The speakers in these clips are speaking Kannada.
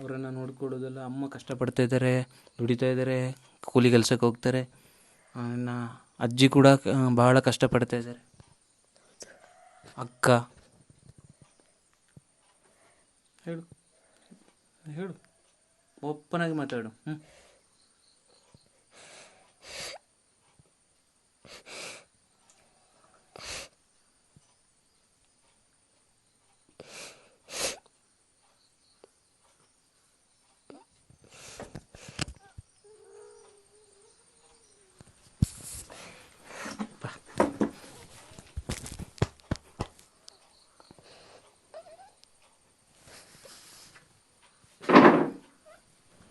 ಅವರನ್ನು ನೋಡ್ಕೊಳ್ಳೋದೆಲ್ಲ ಅಮ್ಮ ಕಷ್ಟಪಡ್ತಾ ಇದ್ದಾರೆ, ದುಡಿತಾ ಇದ್ದಾರೆ, ಕೂಲಿ ಕೆಲಸಕ್ಕೆ ಹೋಗ್ತಾರೆ. ಇನ್ನು ಅಜ್ಜಿ ಕೂಡ ಬಹಳ ಕಷ್ಟಪಡ್ತಾ ಇದ್ದಾರೆ. ಅಕ್ಕ. ಹೇಳು. ಹೇಳು. ಓಪನಾಗಿ ಮಾತಾಡು. ಹ್ಞೂ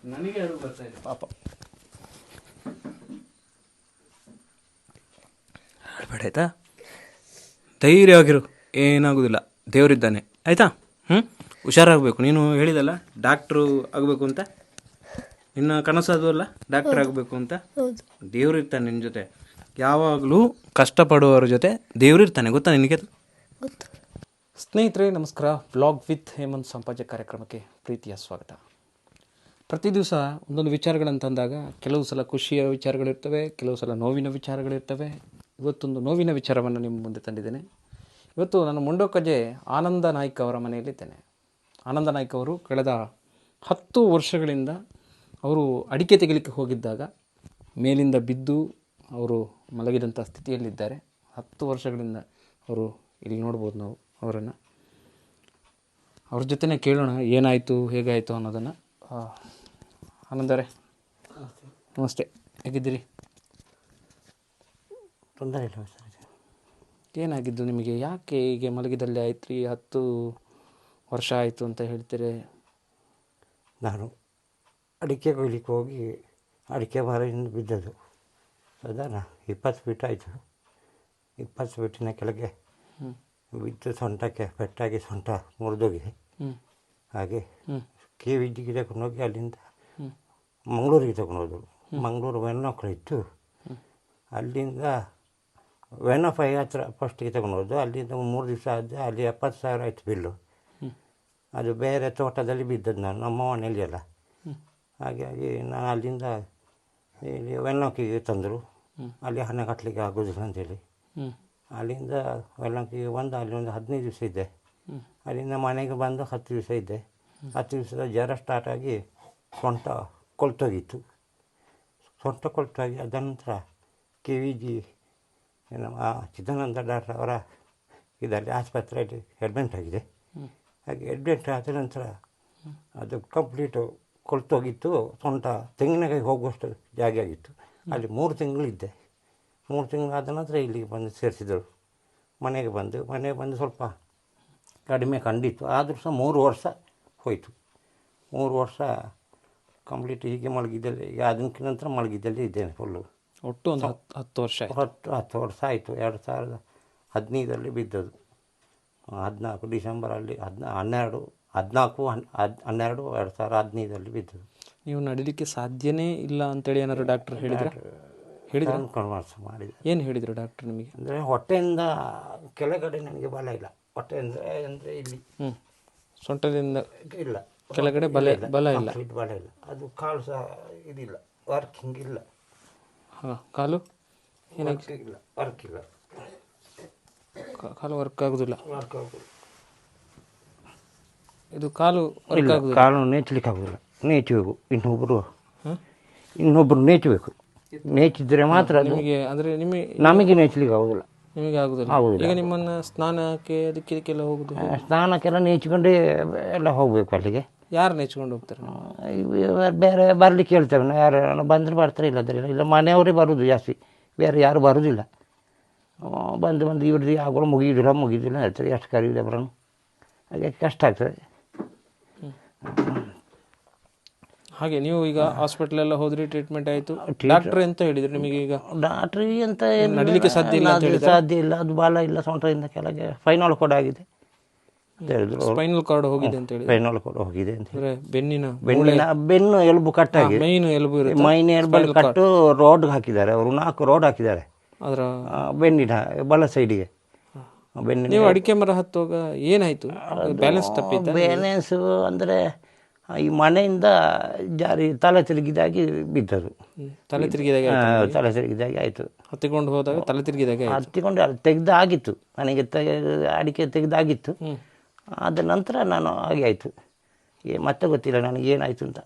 ನನಗೆ ಅದು ಬರ್ತಾ ಇದೆ ಪಾಪ. ಹೇಳ್ಬೇಡ ಆಯ್ತಾ? ಧೈರ್ಯವಾಗಿರು ಏನಾಗೋದಿಲ್ಲ. ದೇವರಿದ್ದಾನೆ. ಆಯಿತಾ? ಹ್ಞೂ ಹುಷಾರಾಗಬೇಕು. ನೀನು ಹೇಳಿದಲ್ಲ ಡಾಕ್ಟ್ರು ಆಗಬೇಕು ಅಂತ? ನಿನ್ನ ಕನಸು ಅದು ಅಲ್ಲ ಡಾಕ್ಟರ್ ಆಗಬೇಕು ಅಂತ? ಹೌದು. ದೇವ್ರಿರ್ತಾನೆ ನಿನ್ನ ಜೊತೆ. ಯಾವಾಗಲೂ ಕಷ್ಟಪಡುವವರ ಜೊತೆ ದೇವರಿರ್ತಾನೆ. ಗೊತ್ತಾ ನಿನಗೆ ಅದು? ಸ್ನೇಹಿತರೆ ನಮಸ್ಕಾರ. ಬ್ಲಾಗ್ ವಿತ್ ಹೇಮಂತ್ ಸಂಪಾಜ ಕಾರ್ಯಕ್ರಮಕ್ಕೆ ಪ್ರೀತಿಯ ಸ್ವಾಗತ. ಪ್ರತಿ ದಿವಸ ಒಂದೊಂದು ತಂದಾಗ ಕೆಲವು ಸಲ ಖುಷಿಯ ವಿಚಾರಗಳಿರ್ತವೆ ಕೆಲವು ಸಲ ನೋವಿನ ವಿಚಾರಗಳಿರ್ತವೆ ಇವತ್ತೊಂದು ನೋವಿನ ವಿಚಾರವನ್ನು ನಿಮ್ಮ ಮುಂದೆ ತಂದಿದ್ದೇನೆ. ಇವತ್ತು ನಾನು ಮುಂಡೋಕಜೆ ಆನಂದ ನಾಯ್ಕ ಅವರ ಮನೆಯಲ್ಲಿದ್ದೇನೆ. ಆನಂದ ನಾಯ್ಕ ಅವರು ಕಳೆದ ಹತ್ತು ವರ್ಷಗಳಿಂದ ಅವರು ಅಡಿಕೆ ತೆಗಿಲಿಕ್ಕೆ ಹೋಗಿದ್ದಾಗ ಮೇಲಿಂದ ಬಿದ್ದು ಅವರು ಮಲಗಿದಂಥ ಸ್ಥಿತಿಯಲ್ಲಿದ್ದಾರೆ. ಹತ್ತು ವರ್ಷಗಳಿಂದ ಅವರು ಇಲ್ಲಿ ನೋಡ್ಬೋದು ನಾವು ಅವರನ್ನು. ಅವ್ರ ಜೊತೆನೇ ಕೇಳೋಣ, ಏನಾಯಿತು, ಹೇಗಾಯಿತು ಅನ್ನೋದನ್ನು. ಆನಂದರೇ. ನಮಸ್ತೆ. ಹೇಗಿದ್ದೀರಿ? ತೊಂದರೆ ಇಲ್ಲ ಸರ್ ಏನಾಗಿದ್ದು ನಿಮಗೆ? ಯಾಕೆ ಹೀಗೆ ಮಲಗಿದಲ್ಲಿ ಆಯ್ತು ರೀ ಹತ್ತು ವರ್ಷ ಆಯಿತು ಅಂತ ಹೇಳ್ತೀರಿ. ನಾನು ಅಡಿಕೆ ಕೊಯ್ಲಿಕ್ಕೆ ಹೋಗಿ ಅಡಿಕೆ ಮರದಿಂದ ಬಿದ್ದದ್ದು. ಸದಾನ ಇಪ್ಪತ್ತು ಫೀಟ್ ಆಯಿತು. ಇಪ್ಪತ್ತು ಫೀಟಿನ ಕೆಳಗೆ ಬಿದ್ದು ಸೊಂಟಕ್ಕೆ ಪೆಟ್ಟಾಗಿ ಸೊಂಟ ಮುರಿದೋಗಿದೆ. ಹಾಗೆ ಹ್ಞೂ ಕೆ ಕೊಂಡೋಗಿ ಅಲ್ಲಿಂದ ಮಂಗಳೂರಿಗೆ ತಗೊಂಡೋದು ಮಂಗಳೂರು ವೆನ್ನೋಕ್ಳು ಇತ್ತು. ಅಲ್ಲಿಂದ ವೆನ್ನೋಫೈ ಹತ್ರ ಫಸ್ಟಿಗೆ ತಗೊಂಡೋದು ಅಲ್ಲಿಂದ ಮೂರು ದಿವಸ ಆದ ಅಲ್ಲಿ ಎಪ್ಪತ್ತು ಸಾವಿರ ಆಯಿತು ಬಿಲ್ಲು. ಅದು ಬೇರೆ ತೋಟದಲ್ಲಿ ಬಿದ್ದದ್ದು ನಾನು, ನಮ್ಮ ಮನೆಯಲ್ಲಿ ಅಲ್ಲ ಹಾಗಾಗಿ ನಾನು ಅಲ್ಲಿಂದ ಇಲ್ಲಿ ವೆನ್ನೋಕಿಗೆ ತಂದರು. ಅಲ್ಲಿ ಹಣ ಕಟ್ಟಲಿಕ್ಕೆ ಆಗೋದಿಲ್ಲ ಅಂತೇಳಿ. ಅಲ್ಲಿಂದ ವೆಲ್ಲಂಕಿಗೆ ಬಂದು ಅಲ್ಲಿ ಒಂದು ಹದಿನೈದು ದಿವಸ ಇದ್ದೆ ಅಲ್ಲಿಂದ ಮನೆಗೆ ಬಂದು ಹತ್ತು ದಿವಸ ಇದ್ದೆ ಹತ್ತು ದಿವಸದ ಜ್ವರ ಸ್ಟಾರ್ಟ್ ಆಗಿ ಸೊಂಟ ಕೊಳ್ತೋಗಿತ್ತು. ಸೊಂಟ ಕೊಳ್ತೋಗಿ ಅದನಂತರ ಕೆ ವಿ ಜಿ ನಮ್ಮ ಚಿದಾನಂದ ಡಾಕ್ಟರ್ ಅವರ ಇದರಲ್ಲಿ ಆಸ್ಪತ್ರೆಯಲ್ಲಿ ಅಡ್ಮಿಂಟ್ ಆಗಿದೆ. ಹಾಗೆ ಅಡ್ಮಿಂಟ್ ಆದ ನಂತರ ಅದು ಕಂಪ್ಲೀಟು ಕೊಳ್ತೋಗಿತ್ತು. ಸೊಂಟ ತೆಂಗಿನಕಾಯಿ ಹೋಗುವಷ್ಟು ಜಾಗ ಆಗಿತ್ತು. ಅಲ್ಲಿ ಮೂರು ತಿಂಗಳಿದ್ದೆ. ಮೂರು ತಿಂಗಳಾದ ನಂತರ ಇಲ್ಲಿಗೆ ಬಂದು ಸೇರಿಸಿದರು. ಮನೆಗೆ ಬಂದು ಮನೆಗೆ ಬಂದು ಸ್ವಲ್ಪ ಕಡಿಮೆ ಕಂಡಿತ್ತು. ಆದರೂ ಸಹ ಮೂರು ವರ್ಷ ಹೋಯಿತು. ಮೂರು ವರ್ಷ ಕಂಪ್ಲೀಟ್ ಹೀಗೆ ಮಲಗಿದ್ದಲ್ಲಿ ಈಗ ಅದಕ್ಕೆ ನಂತರ ಮಲಗಿದ್ದಲ್ಲಿ ಇದ್ದೇನೆ ಫುಲ್ಲು ಒಟ್ಟು ಒಂದು ಹತ್ತು ಹತ್ತು ವರ್ಷ ಹತ್ತು ಹತ್ತು ವರ್ಷ ಆಯಿತು. ಎರಡು ಸಾವಿರದ ಹದಿನೈದರಲ್ಲಿ ಬಿದ್ದದು ಹದಿನಾಲ್ಕು ಡಿಸೆಂಬರಲ್ಲಿ ಹದಿನಾ ಹನ್ನೆರಡು ಹದಿನಾಲ್ಕು ಹನ್ ಹದ್ ಹನ್ನೆರಡು ಎರಡು ಸಾವಿರ ಹದಿನೈದರಲ್ಲಿ ಬಿದ್ದದು ನೀವು ನಡಿಲಿಕ್ಕೆ ಸಾಧ್ಯನೇ ಇಲ್ಲ ಅಂತೇಳಿ ಏನಾದ್ರು ಡಾಕ್ಟರ್ ಹೇಳಿದ್ರು? ಹೇಳಿದ್ರು ಕನ್ವರ್ಸ್ ಮಾಡಿದೆ. ಏನು ಹೇಳಿದರು ಡಾಕ್ಟರ್ ನಿಮಗೆ? ಅಂದರೆ ಹೊಟ್ಟೆಯಿಂದ ಕೆಳಗಡೆ ನನಗೆ ಬಲ ಇಲ್ಲ. ಹೊಟ್ಟೆ ಅಂದರೆ ಅಂದರೆ ಇಲ್ಲಿ. ಹ್ಞೂ ಸೊಂಟದಿಂದ ಇಲ್ಲ. ಕೆಳಗಡೆ ಬಲ ಬಲ ಇಲ್ಲ. ಬಲ ಇಲ್ಲ. ಅದು ಕಾಲು ಸಹ ಇದಿಲ್ಲ. ವರ್ಕಿಂಗ್ ಇಲ್ಲ ಹಾಂ ಕಾಲು? ಇಲ್ಲ. ವರ್ಕ್ ಇಲ್ಲ. ಕಾಲು ವರ್ಕ್ ಆಗೋದಿಲ್ಲ. ವರ್ಕ್ ಆಗೋದು ಇದು ಕಾಲು ವರ್ಕ್ ಇಲ್ಲ ಆಗೋದಿಲ್ಲ? ಕಾಲು ನೇಚಲಿಕ್ಕೆ ಆಗೋದಿಲ್ಲ. ನೇಚಬೇಕು ಇನ್ನೊಬ್ಬರು ಇನ್ನೊಬ್ಬರು ನೇಚಬೇಕು. ನೇಚಿದ್ರೆ ಮಾತ್ರ ಅದು ನಿಮಗೆ ಅಂದರೆ ನಿಮಗೆ ನಮಗೆ ನೇಚಲಿಕ್ಕೆ ಆಗೋದಿಲ್ಲ. ನಿಮಗೆ ಆಗೋದಿಲ್ಲ. ಆಗೋದಿಲ್ಲ. ಈಗ ನಿಮ್ಮನ್ನು ಸ್ನಾನಕ್ಕೆ ಅದಕ್ಕೆ ಇದಕ್ಕೆಲ್ಲ ಹೋಗುದು ಸ್ನಾನಕ್ಕೆಲ್ಲ ನೇಚಿಕೊಂಡೇ ಎಲ್ಲ ಹೋಗಬೇಕು ಅಲ್ಲಿಗೆ. ಯಾರು ನೆಚ್ಕೊಂಡು ಹೋಗ್ತಾರೆ? ಬೇರೆ ಬರ್ಲಿಕ್ಕೆ ಹೇಳ್ತೇವೆ. ನಾವು ಯಾರು ಬಂದರೆ ಬರ್ತಾರೆ ಇಲ್ಲದ್ರೆ ಇಲ್ಲ. ಇಲ್ಲ ಮನೆಯವರೇ ಬರೋದು ಜಾಸ್ತಿ. ಬೇರೆ ಯಾರು ಬರೋದಿಲ್ಲ. ಬಂದು ಬಂದು ಇವ್ರದ್ದು ಯಾವಾಗ ಮುಗಿಯೋದಿಲ್ಲ ಮುಗಿದಿಲ್ಲ ಹೇಳ್ತಾರೆ. ಎಷ್ಟು ಕರೀದೆ ಅವರನ್ನು ಹಾಗೆ ಕಷ್ಟ ಆಗ್ತದೆ. ಹಾಗೆ ನೀವು ಈಗ ಹಾಸ್ಪಿಟಲ್ ಎಲ್ಲ ಹೋದ್ರಿ ಟ್ರೀಟ್ಮೆಂಟ್ ಆಯಿತು. ಡಾಕ್ಟ್ರ್ ಎಂತ ಹೇಳಿದ್ರು ನಿಮಗೆ ಈಗ? ಡಾಕ್ಟ್ರಿ ಅಂತ ನಡಿಲಿಕ್ಕೆ ಸಾಧ್ಯ ಇಲ್ಲ ಸಾಧ್ಯ ಇಲ್ಲ ಅದು ಬಾಲ ಇಲ್ಲ ಸೊಂಟದಿಂದ ಕೆಳಗೆ ಫೈನಲ್ ಕೂಡ ಆಗಿದೆ ಅಂತ ಹೇಳಿದ್ರು. ಸ್ಪೈನಲ್ ಕಾರ್ಡ್ ಹೋಗಿದೆ ಅಂತ ಹೇಳಿ ಸ್ಪೈನಲ್ ಕಾರ್ಡ್ ಹೋಗಿದೆ ಅಂತ ಹೇಳಿ ಬೆನ್ನಿನ ಬೆನ್ನಿನ ಬೆನ್ನು ಎಲುಬು ಕಟ್ಟಾಗಿದೆ ಮೈನ್ ಎಲುಬು ಇರುತ್ತೆ. ಮೈನ್ ಎಲುಬು ಕಟ್ಟು ರೋಡ್ ಹಾಕಿದ್ದಾರೆ ಅವರು ನಾಲ್ಕು ರೋಡ್ ಹಾಕಿದ್ದಾರೆ. ಅದರ ಬೆನ್ನಿನ ಬಲ ಸೈಡಿಗೆ ಬೆನ್ನಿನ ನೀವು ಅಡಿಕೆ ಮರ ಹತ್ತುವಾಗ ಏನಾಯ್ತು? ಬ್ಯಾಲೆನ್ಸ್ ತಪ್ಪಿತ್ತು ಬ್ಯಾಲೆನ್ಸ್ ಅಂದರೆ ಈ ಮನೆಯಿಂದ ಜಾರಿ ತಲೆ ತಿರುಗಿದಾಗಿ ಬಿದ್ದರು. ತಲೆ ತಿರುಗಿದಾಗ ತಲೆ ತಿರುಗಿದಾಗಿ ಆಯಿತು. ಹತ್ತಿಕೊಂಡು ಹೋದಾಗ ತಲೆ ತಿರುಗಿದಾಗೆ. ಹತ್ತಿಕೊಂಡು ತೆಗೆದಾಗಿತ್ತು ತೆಗ್ದಾಗಿತ್ತು. ನನಗೆ ತೆಗೆ ಅಡಿಕೆ ತೆಗ್ದಾಗಿತ್ತು. ಅದ ನಂತರ ನಾನು ಹಾಗೆ ಆಯಿತು. ಏ ಮತ್ತೆ ಗೊತ್ತಿಲ್ಲ ನನಗೆ ಏನಾಯಿತು ಅಂತ.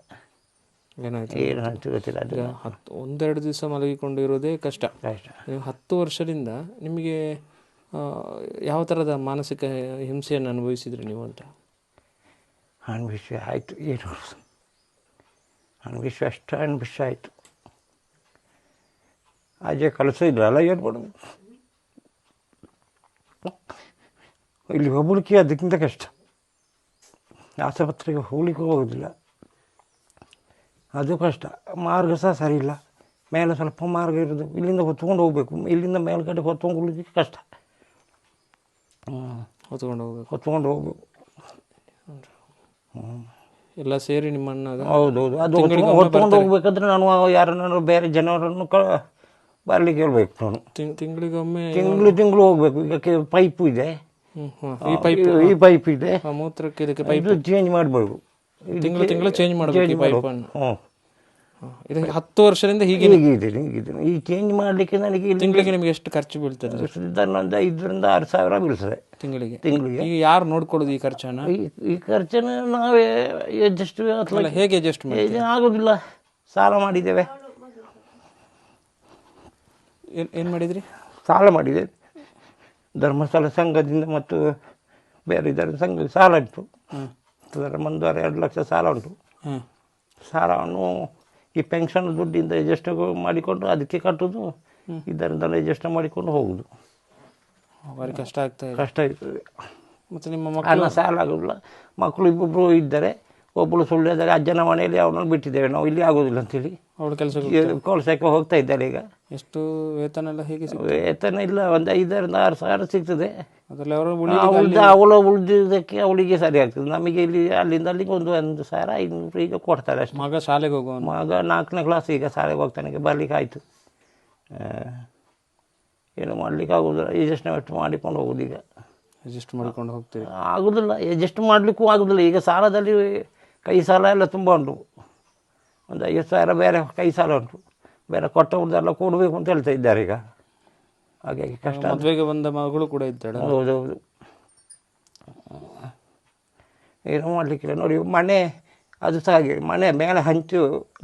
ಏನಾಯ್ತು? ಏನಾಯ್ತು ಗೊತ್ತಿಲ್ಲ ಅದು. ಹತ್ತು ಒಂದೆರಡು ದಿವಸ ಮಲಗಿಕೊಂಡಿರೋದೇ ಕಷ್ಟ. ಕಷ್ಟ. ನೀವು ಹತ್ತು ವರ್ಷದಿಂದ ನಿಮಗೆ ಯಾವ ಥರದ ಮಾನಸಿಕ ಹಿಂಸೆಯನ್ನು ಅನುಭವಿಸಿದ್ರಿ ನೀವು ಅಂತ? ಅನ್ವಿಷ ಆಯಿತು ಏನು? ಅನ್ವಿಷ ಅಷ್ಟು ಅನ್ವಿಷ ಆಯಿತು. ಅಜಯ್ ಕಳಿಸೋ ಇದ್ರಲ್ಲ ಏನು ಮಾಡೋದು? ಇಲ್ಲಿ ಹೋಗ್ಲಿಕ್ಕೆ ಅದಕ್ಕಿಂತ ಕಷ್ಟ ಆಸ್ಪತ್ರೆಗೆ ಹೋಗ್ಲಿಕ್ಕೆ ಹೋಗೋದಿಲ್ಲ. ಅದು ಕಷ್ಟ. ಮಾರ್ಗ ಸಹ ಸರಿ ಇಲ್ಲ ಮೇಲೆ ಸ್ವಲ್ಪ ಮಾರ್ಗ ಇರೋದು. ಇಲ್ಲಿಂದ ಹೊತ್ಕೊಂಡು ಹೋಗಬೇಕು. ಇಲ್ಲಿಂದ ಮೇಲ್ಗಡೆ ಹೊತ್ಕೊಂಡು ಹೋಗ್ಲಿಕ್ಕೆ ಕಷ್ಟ. ಹೊತ್ಕೊಂಡು ಹೋಗ್ಬೇಕು. ಹೊತ್ಕೊಂಡು ಹೋಗ್ಬೇಕು. ಎಲ್ಲ ಸೇರಿ ನಿಮ್ಮನ್ನ ಹೌದೌದು. ಅದು ಹೊತ್ಕೊಂಡು ಹೋಗ್ಬೇಕಂದ್ರೆ ನಾನು ಯಾರನ್ನಾರು ಬೇರೆ ಜನರನ್ನು ಕ ಬರಲಿಕ್ಕೆ ಹೇಳ್ಬೇಕು ನಾನು. ತಿಂಗ್- ತಿಂಗಳಿಗೊಮ್ಮೆ ತಿಂಗಳು ತಿಂಗಳು ಹೋಗ್ಬೇಕು. ಈಗ ಪೈಪು ಇದೆ. ಈ ಪೈಪ್ ಈ ಪೈಪ್ ಇದೆ. ಮೂತ್ರಕ್ಕೆ ಇದಕ್ಕೆ ಪೈಪ್ ಇದು ಚೇಂಜ್ ಮಾಡಬೇಕು. ತಿಂಗಳು ತಿಂಗಳು ಚೇಂಜ್ ಮಾಡಬೇಕು ಈ ಪೈಪನ್ನು ಹ್ಞೂ ಇದು ಹತ್ತು ವರ್ಷದಿಂದ ಹೀಗೆ ಹೀಗಿದೆ ಹೀಗಿದೆ ಈ ಚೇಂಜ್ ಮಾಡಲಿಕ್ಕೆ ನನಗೆ ಇಲ್ಲಿ ತಿಂಗಳಿಗೆ ನಿಮಗೆ ಎಷ್ಟು ಖರ್ಚು ಬೀಳ್ತದೆ? ಒಂದು ಐದರಿಂದ ಆರು ಸಾವಿರ ಬೀಳ್ತದೆ. ತಿಂಗಳಿಗೆ. ತಿಂಗಳಿಗೆ. ಈಗ ಯಾರು ನೋಡ್ಕೊಳ್ಳೋದು ಈ ಖರ್ಚನ್ನ? ಈ ಈ ಖರ್ಚನ್ನು ನಾವೇ ಅಡ್ಜಸ್ಟ್ ಅಥವಾ ಹೇಗೆ ಅಡ್ಜಸ್ಟ್ ಮಾಡಿ ಆಗೋದಿಲ್ಲ. ಸಾಲ ಮಾಡಿದ್ದೇವೆ. ಏನು ಏನ್ ಮಾಡಿದ್ರಿ? ಸಾಲ ಮಾಡಿದೆ ಧರ್ಮಸ್ಥಳ ಸಂಘದಿಂದ ಮತ್ತು ಬೇರೆ ಇದರ ಸಂಘ ಸಾಲ ಉಂಟು. ಅದರ ಒಂದೂವರೆ ಎರಡು ಲಕ್ಷ ಸಾಲ ಉಂಟು. ಸಾಲವನ್ನು ಈ ಪೆನ್ಷನ್ ದುಡ್ಡಿಂದ ಅಡ್ಜಸ್ಟ್ ಮಾಡಿಕೊಂಡು ಅದಕ್ಕೆ ಕಟ್ಟೋದು ಇದರಿಂದಲೇ ಅಡ್ಜಸ್ಟ್ ಮಾಡಿಕೊಂಡು ಹೋಗುದು. ಭಾರಿ ಕಷ್ಟ ಆಗ್ತದೆ ಕಷ್ಟ ಇರ್ತದೆ ಮತ್ತು ನಿಮ್ಮ ಮಕ್ಕಳು? ಸಾಲ ಆಗೋದಿಲ್ಲ. ಮಕ್ಕಳು ಇಬ್ಬೊಬ್ಬರು ಇದ್ದಾರೆ ಒಬ್ಬಳು ಸುಳ್ಳು ಇದ್ದಾರೆ ಅಜ್ಜನ ಮನೆಯಲ್ಲಿ ಅವನನ್ನು ಬಿಟ್ಟಿದ್ದೇವೆ. ನಾವು ಇಲ್ಲಿ ಆಗೋದಿಲ್ಲ ಅಂತೇಳಿ. ಅವಳ ಕೆಲಸಕ್ಕೆ ಕೋಲ್ಸಕ್ಕೆ ಹೋಗ್ತಾ ಇದ್ದಾರೆ ಈಗ. ಎಷ್ಟು ವೇತನ ಎಲ್ಲ ಹೇಗೆ ವೇತನ ಇಲ್ಲ ಒಂದು ಐದರಿಂದ ಆರು ಸಾವಿರ ಸಿಗ್ತದೆ. ಉಳಿದ ಅವಳು ಉಳಿದಿದ್ದಕ್ಕೆ ಅವಳಿಗೆ ಸರಿ ಆಗ್ತದೆ. ನಮಗೆ ಇಲ್ಲಿ ಅಲ್ಲಿಂದ ಅಲ್ಲಿಗೆ ಒಂದು ಒಂದು ಸಾವಿರ ಐನೂರು ಈಗ ಕೊಡ್ತಾರೆ ಅಷ್ಟು. ಮಗ ಶಾಲೆಗೆ ಹೋಗುವ ಮಗ ನಾಲ್ಕನೇ ಕ್ಲಾಸ್ ಈಗ ಶಾಲೆಗೆ ಹೋಗ್ತಾನೆ ಬರ್ಲಿಕ್ಕೆ ಆಯಿತು. ಏನು ಮಾಡ್ಲಿಕ್ಕೆ ಆಗೋದಿಲ್ಲ. ಅಡ್ಜಸ್ಟ್ಮೆಂಟ್ ಅಷ್ಟು ಮಾಡಿಕೊಂಡು ಹೋಗೋದು ಈಗ. ಅಡ್ಜಸ್ಟ್ ಮಾಡ್ಕೊಂಡು ಹೋಗ್ತೀವಿ ಆಗೋದಿಲ್ಲ ಅಡ್ಜಸ್ಟ್ ಮಾಡಲಿಕ್ಕೂ ಆಗೋದಿಲ್ಲ. ಈಗ ಸಾಲದಲ್ಲಿ ಕೈ ಸಾಲ ಎಲ್ಲ ತುಂಬ ಉಂಟು. ಒಂದು ಐವತ್ತು ಸಾವಿರ ಬೇರೆ ಕೈ ಸಾಲ ಉಂಟು. ಬೇರೆ ಕೊಟ್ಟವ್ರದ್ದೆಲ್ಲ ಕೊಡಬೇಕು ಅಂತ ಹೇಳ್ತಾ ಇದ್ದಾರೆ ಈಗ. ಹಾಗಾಗಿ ಕಷ್ಟ ಮದುವೆಗೆ ಬಂದ ಮಗಳು ಕೂಡ ಇದ್ದಾಳೆ. ಹೌದು ಹೌದು. ಏನು ಮಾಡಲಿಕ್ಕಿಲ್ಲ. ನೋಡಿ ಮನೆ ಅದು ಸಹ ಹಾಗೆ ಮನೆ ಮೇಲೆ ಹಂಚು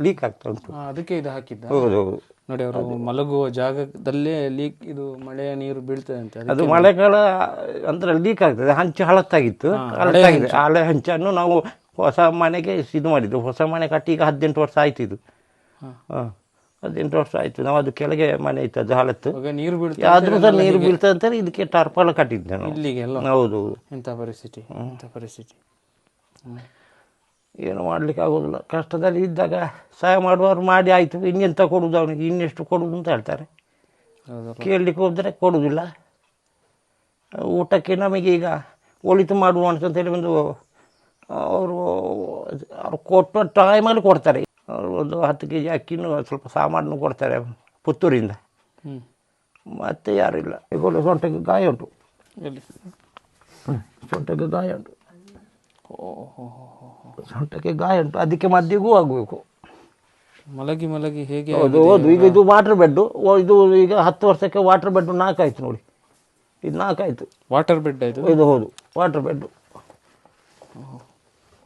ಲೀಕ್ ಆಗ್ತಾ ಉಂಟು. ಅದಕ್ಕೆ ಇದು ಹಾಕಿದ್ದ. ಹೌದು ನೋಡಿ ಅವರು ಮಲಗುವ ಜಾಗದಲ್ಲೇ ಲೀಕ್ ಇದು ಮಳೆಯ ನೀರು ಬೀಳ್ತದೆ ಅಂತ ಅದು ಮಳೆಗಾಲ ಅಂದ್ರೆ ಲೀಕ್ ಆಗ್ತದೆ. ಹಂಚು ಹಳತ್ತಾಗಿತ್ತು. ಹಳತ್ತಾಗಿದೆ. ಹಳೆ ಹಂಚನ್ನು ನಾವು ಹೊಸ ಮನೆಗೆ ಇದು ಮಾಡಿದ್ದು ಹೊಸ ಮನೆ ಕಟ್ಟಿ ಈಗ ಹದಿನೆಂಟು ವರ್ಷ ಆಯ್ತು ಇದು. ಹಾಂ. ಹದಿನೆಂಟು ವರ್ಷ ಆಯಿತು. ನಾವು ಅದು ಕೆಳಗೆ ಮನೆ ಇತ್ತು ಅದು ಹಾಳತ್ತು ನೀರು ಬೀಳ್ತದೆ ಆದ್ರೂ ಸಹ ನೀರು ಬೀಳ್ತದೆ ಅಂತ ಇದಕ್ಕೆ ಟರ್ಪಲ್ ಕಟ್ಟಿದ್ದೆ ನಾವು. ಇಲ್ಲಿಗೆ ಹೌದು ಎಂಥ ಪರಿಸ್ಥಿತಿ? ಎಂಥ ಪರಿಸ್ಥಿತಿ? ಏನು ಮಾಡ್ಲಿಕ್ಕೆ ಆಗೋದಿಲ್ಲ. ಕಷ್ಟದಲ್ಲಿ ಇದ್ದಾಗ ಸಹಾಯ ಮಾಡುವವರು ಮಾಡಿ ಆಯಿತು. ಇನ್ನೆಂತ ಕೊಡುದು ಅವನಿಗೆ? ಇನ್ನೆಷ್ಟು ಕೊಡುದು ಅಂತ ಹೇಳ್ತಾರೆ. ಕೇಳಲಿಕ್ಕೆ ಹೋದರೆ ಕೊಡುವುದಿಲ್ಲ ಊಟಕ್ಕೆ ನಮಗೆ ಈಗ ಒಳಿತು ಮಾಡುವ ಅಂತೇಳಿ ಒಂದು ಅವರು ಅವ್ರು ಕೊಟ್ಟ ಟೈಮಲ್ಲಿ ಕೊಡ್ತಾರೆ. ಅವರು ಒಂದು ಹತ್ತು ಕೆ ಜಿ ಅಕ್ಕಿನೂ ಸ್ವಲ್ಪ ಸಾಮಾನು ಕೊಡ್ತಾರೆ ಪುತ್ತೂರಿಂದ. ಮತ್ತೆ ಯಾರಿಲ್ಲ ಈಗ ಸೊಂಟಕ್ಕೆ ಗಾಯ ಉಂಟು. ಸೊಂಟಕ್ಕೆ ಗಾಯ ಉಂಟು. ಸೊಂಟಕ್ಕೆ ಗಾಯ ಉಂಟು. ಅದಕ್ಕೆ ಮದ್ದಿಗೂ ಆಗಬೇಕು. ಮಲಗಿ ಮಲಗಿ ಹೇಗೆ ಹೌದು ಹೌದು. ಈಗ ಇದು ವಾಟರ್ ಬೆಡ್ಡು ಇದು ಈಗ ಹತ್ತು ವರ್ಷಕ್ಕೆ ವಾಟರ್ ಬೆಡ್ಡು ನಾಲ್ಕಾಯ್ತು ನೋಡಿ. ಇದು ನಾಲ್ಕಾಯ್ತು. ವಾಟರ್ ಬೆಡ್ ಆಯಿತು ಇದು? ಹೌದು ವಾಟರ್ ಬೆಡ್ಡು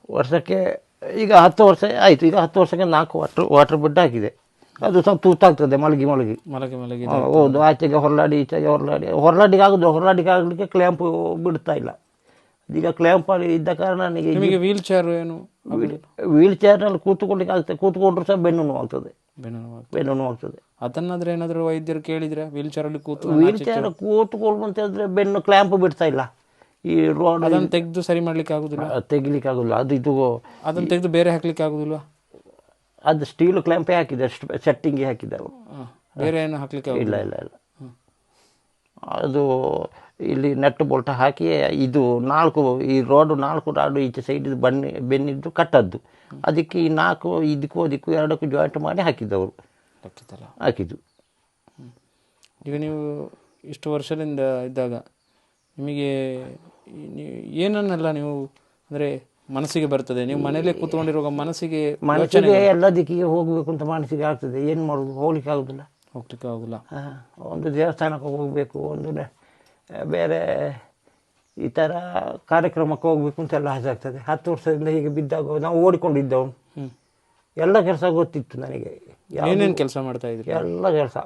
ವರ್ಷಕ್ಕೆ ಈಗ ಹತ್ತು ವರ್ಷ ಆಯಿತು. ಈಗ ಹತ್ತು ವರ್ಷಕ್ಕೆ ನಾಲ್ಕು ವಾಟರ್ ವಾಟರ್ ಬೆಡ್ ಆಗಿದೆ ಅದು ಸ್ವಲ್ಪ ತೂತಾಗ್ತದೆ ಮಲಗಿ ಮಲಗಿ. ಮಲಗಿ ಮಲಗಿ ಹಾ, ಹೌದು. ಆಚೆಗೆ ಹೊರಲಾಡಿ ಈಚೆಗೆ ಹೊರಲಾಡಿ ಹೊರಲಾಡಿಗೆ ಆಗೋದು ಹೊರಲಾಡಿಗೆ ಆಗಲಿಕ್ಕೆ ಕ್ಲ್ಯಾಂಪ್ ಬಿಡ್ತಾ ಇಲ್ಲ. ಈಗ ಕ್ಲ್ಯಾಂಪ್ ಅಲ್ಲಿ ಇದ್ದ ಕಾರಣ ನನಗೆ ನಿಮಗೆ ವೀಲ್ ಚೇರ್ ಏನು ವೀಲ್ ಚೇರ್ನಲ್ಲಿ ಕೂತ್ಕೊಳ್ಳಿಕ್ಕೆ ಆಗ್ತದೆ. ಕೂತ್ಕೊಂಡ್ರು ಸಹ ಬೆನ್ನು ನೋವು ಆಗ್ತದೆ. ಬೆನ್ನು ನೋವು. ಬೆನ್ನು ಅದನ್ನಾದ್ರೆ ಏನಾದ್ರು ವೈದ್ಯರು ಕೇಳಿದ್ರೆ ವೀಲ್ ಚೇರ್ ಅಲ್ಲಿ ಕೂತು ವೀಲ್ ಚೇರ್ ಕೂತ್ಕೊಂಡು ಅಂತ ಹೇಳಿದ್ರೆ ಬೆನ್ನು ಕ್ಲ್ಯಾಂಪ್ ಬಿಡ್ತಾ ಇಲ್ಲ. ಈ ರೋಡ್ ಅದನ್ನು ತೆಗೆದು ಸರಿ ಮಾಡ್ಲಿಕ್ಕೆ ಆಗುದಿಲ್ಲ ತೆಗಿಲಿಕ್ಕೆ ಆಗೋಲ್ಲ ಅದು ಇದು ಅದನ್ನು ತೆಗೆದು ಬೇರೆ ಹಾಕ್ಲಿಕ್ಕೆ ಆಗುದಿಲ್ವಾ ಅದು ಸ್ಟೀಲ್ ಕ್ಲ್ಯಾಂಪೇ ಹಾಕಿದೆ ಅಷ್ಟು ಸೆಟ್ಟಿಂಗ್ಗೆ ಹಾಕಿದೆ ಅವರು ಬೇರೆ ಏನು ಹಾಕ್ಲಿಕ್ಕೆ ಆಗುದಿಲ್ಲ ಇಲ್ಲ ಇಲ್ಲ. ಇಲ್ಲ ಅದು ಇಲ್ಲಿ ನೆಟ್ ಬೋಲ್ಟ್ ಹಾಕಿ ಇದು ನಾಲ್ಕು ಈ ರೋಡು ನಾಲ್ಕು ರಾಡು ಈಚೆ ಸೈಡ್ ಬನ್ನಿ ಬೆನ್ನಿದ್ದು ಕಟ್ಟದ್ದು. ಅದಕ್ಕೆ ಈ ನಾಲ್ಕು ಇದಕ್ಕೂ ಅದಕ್ಕೂ ಎರಡಕ್ಕೂ ಜಾಯಿಂಟ್ ಮಾಡಿ ಹಾಕಿದ್ದವರು. ಹಾಕಿದ್ದು. ಈಗ ನೀವು ಇಷ್ಟು ವರ್ಷದಿಂದ ಇದ್ದಾಗ ನಿಮಗೆ ಏನನ್ನೆಲ್ಲ ನೀವು ಅಂದರೆ ಮನಸ್ಸಿಗೆ ಬರ್ತದೆ? ನೀವು ಮನೆಯಲ್ಲೇ ಕೂತ್ಕೊಂಡಿರುವಾಗ ಮನಸ್ಸಿಗೆ ಮನಸ್ಸಿಗೆ ಎಲ್ಲ ದಿಕ್ಕಿಗೆ ಹೋಗಬೇಕು ಅಂತ ಮನಸ್ಸಿಗೆ ಆಗ್ತದೆ. ಏನು ಮಾಡೋದು? ಹೋಗ್ಲಿಕ್ಕೆ ಆಗೋದಿಲ್ಲ. ಹೋಗ್ಲಿಕ್ಕೆ ಆಗುಲ್ಲ ಒಂದು ದೇವಸ್ಥಾನಕ್ಕೆ ಹೋಗಬೇಕು ಒಂದು ಬೇರೆ ಈ ಥರ ಕಾರ್ಯಕ್ರಮಕ್ಕೆ ಹೋಗ್ಬೇಕು ಅಂತೆಲ್ಲ ಆಸೆ ಆಗ್ತದೆ. ಹತ್ತು ವರ್ಷದಿಂದ ಹೀಗೆ ಬಿದ್ದಾಗ ನಾವು ಓಡಿಕೊಂಡಿದ್ದವು. ಎಲ್ಲ ಕೆಲಸ ಗೊತ್ತಿತ್ತು ನನಗೆ. ಏನೇನು ಕೆಲಸ ಮಾಡ್ತಾ ಇದ್ರಿ? ಎಲ್ಲ ಕೆಲಸ.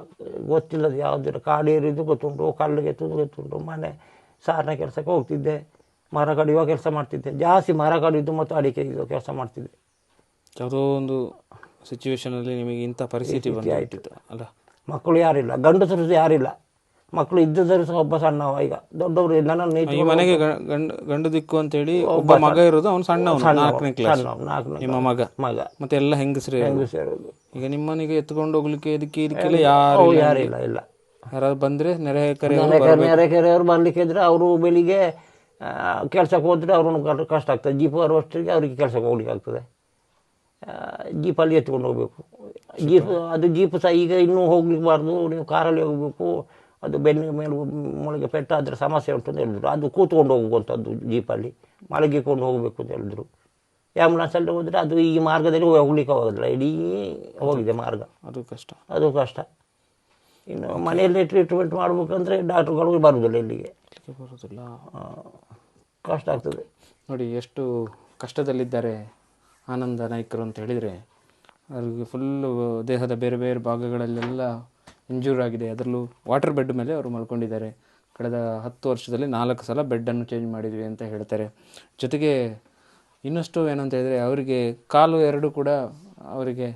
ಗೊತ್ತಿಲ್ಲದ ಯಾವುದಿಲ್ಲ. ಕಾಡೇರಿದ್ದು ಗೊತ್ತುಂಟು ಕಲ್ಲಿಗೆ ಎತ್ತುದು ಗೊತ್ತುಂಟು ಮನೆ ಸಾರಿನ ಕೆಲಸಕ್ಕೆ ಹೋಗ್ತಿದ್ದೆ. ಮರ ಕಡಿಯುವ ಕೆಲಸ ಮಾಡ್ತಿದ್ದೆ. ಜಾಸ್ತಿ ಮರ ಕಡಿಯುವುದು ಮತ್ತು ಅಡಿಕೆ ಇದು ಕೆಲಸ ಮಾಡ್ತಿದ್ದೆ. ಯಾವುದೋ ಒಂದು ಸಿಚುವೇಶನಲ್ಲಿ ನಿಮಗೆ ಇಂಥ ಪರಿಸ್ಥಿತಿ ಆಯ್ತಿತ್ತು ಅಲ್ಲ? ಮಕ್ಕಳು ಯಾರಿಲ್ಲ ಗಂಡಸರು ಯಾರಿಲ್ಲ. ಮಕ್ಕಳು ಇದ್ದರು ಸಹ ಒಬ್ಬ ಸಣ್ಣವ ಈಗ. ದೊಡ್ಡವರು ನನ್ನನ್ನು ಈ ಮನೆಗೆ ಗಂಡ ದಿಕ್ಕು ಅಂತ ಹೇಳಿ ಒಬ್ಬ ಮಗ ಇರೋದು ಅವನು ಸಣ್ಣ ನಾಲ್ಕನೇ ಕ್ಲಾಸ್ ನಿಮ್ಮ ಮಗ. ಮಗ. ಮತ್ತೆ ಎಲ್ಲ ಹೆಂಗಸರು ಹೆಂಗಸರು ಈಗ ನಿಮ್ಮನೆಗೆ ಎತ್ಕೊಂಡು ಹೋಗ್ಲಿಕ್ಕೆ ಇದಕ್ಕೆ ಇದಕ್ಕೆಲ್ಲ ಯಾರು ಯಾರಿಲ್ಲ ಇಲ್ಲ. ಯಾರಾದ್ರು ಬಂದ್ರೆ ನೆರೆ ಕರೆ ನೆರೆ ಕೆರೆಯವರು ಬರ್ಲಿಕ್ಕೆ ಇದ್ರೆ ಅವರು ಬೆಳಿಗ್ಗೆ ಕೆಲಸಕ್ಕೆ ಹೋದ್ರೆ ಅವ್ರನ್ನ ಕಷ್ಟ ಆಗ್ತದೆ. ಜೀಪ್ ಬರುವಷ್ಟರಿಗೆ ಅವರಿಗೆ ಕೆಲ್ಸಕ್ಕೆ ಹೋಗ್ಲಿಕ್ಕೆ ಆಗ್ತದೆ. ಜೀಪಲ್ಲಿ ಎತ್ಕೊಂಡು ಹೋಗ್ಬೇಕು. ಜೀಪ್ ಅದು ಜೀಪ್ ಸಹ ಈಗ ಇನ್ನೂ ಹೋಗ್ಲಿಕ್ಬಾರ್ದು ನೀವು ಕಾರಲ್ಲಿ ಹೋಗಬೇಕು. ಅದು ಬೆನ್ನಿನ ಮೇಲೆ ಮೊಳಗೆ ಪೆಟ್ಟಾದರೆ ಸಮಸ್ಯೆ ಉಂಟು ಅಂತ ಹೇಳಿದ್ರು. ಅದು ಕೂತ್ಕೊಂಡು ಹೋಗುವಂಥದ್ದು ಜೀಪಲ್ಲಿ ಮಲಗಿಕೊಂಡು ಹೋಗಬೇಕು ಅಂತ ಹೇಳಿದ್ರು. ಆ್ಯಂಬುಲೆನ್ಸಲ್ಲಿ ಹೋದರೆ ಅದು ಈ ಮಾರ್ಗದಲ್ಲಿ ಹೋಗ್ಲಿಕ್ಕೆ ಹೋಗೋದಿಲ್ಲ ಇಡೀ ಹೋಗಿದೆ ಮಾರ್ಗ. ಅದು ಕಷ್ಟ. ಅದು ಕಷ್ಟ. ಇನ್ನು ಮನೆಯಲ್ಲೇ ಟ್ರೀಟ್ಮೆಂಟ್ ಮಾಡಬೇಕಂದ್ರೆ ಡಾಕ್ಟ್ರುಗಳು ಬರುವುದಿಲ್ಲ ಇಲ್ಲಿಗೆ. ಬರೋದಿಲ್ಲ. ಕಷ್ಟ ಆಗ್ತದೆ. ನೋಡಿ ಎಷ್ಟು ಕಷ್ಟದಲ್ಲಿದ್ದಾರೆ ಆನಂದ ನಾಯ್ಕರು ಅಂತ ಹೇಳಿದರೆ ಅವ್ರಿಗೆ ಫುಲ್ಲು ದೇಹದ ಬೇರೆ ಬೇರೆ ಭಾಗಗಳಲ್ಲೆಲ್ಲ ಇಂಜೂರ್ ಆಗಿದೆ. ಅದರಲ್ಲೂ ವಾಟರ್ ಬೆಡ್ ಮೇಲೆ ಅವರು ಮಲ್ಕೊಂಡಿದ್ದಾರೆ. ಕಳೆದ ಹತ್ತು ವರ್ಷದಲ್ಲಿ ನಾಲ್ಕು ಸಲ ಬೆಡ್ಡನ್ನು ಚೇಂಜ್ ಮಾಡಿದ್ವಿ ಅಂತ ಹೇಳ್ತಾರೆ. ಜೊತೆಗೆ ಇನ್ನಷ್ಟು ಏನಂತ ಹೇಳಿದರೆ ಅವರಿಗೆ ಕಾಲು ಎರಡು ಕೂಡ ಅವರಿಗೆ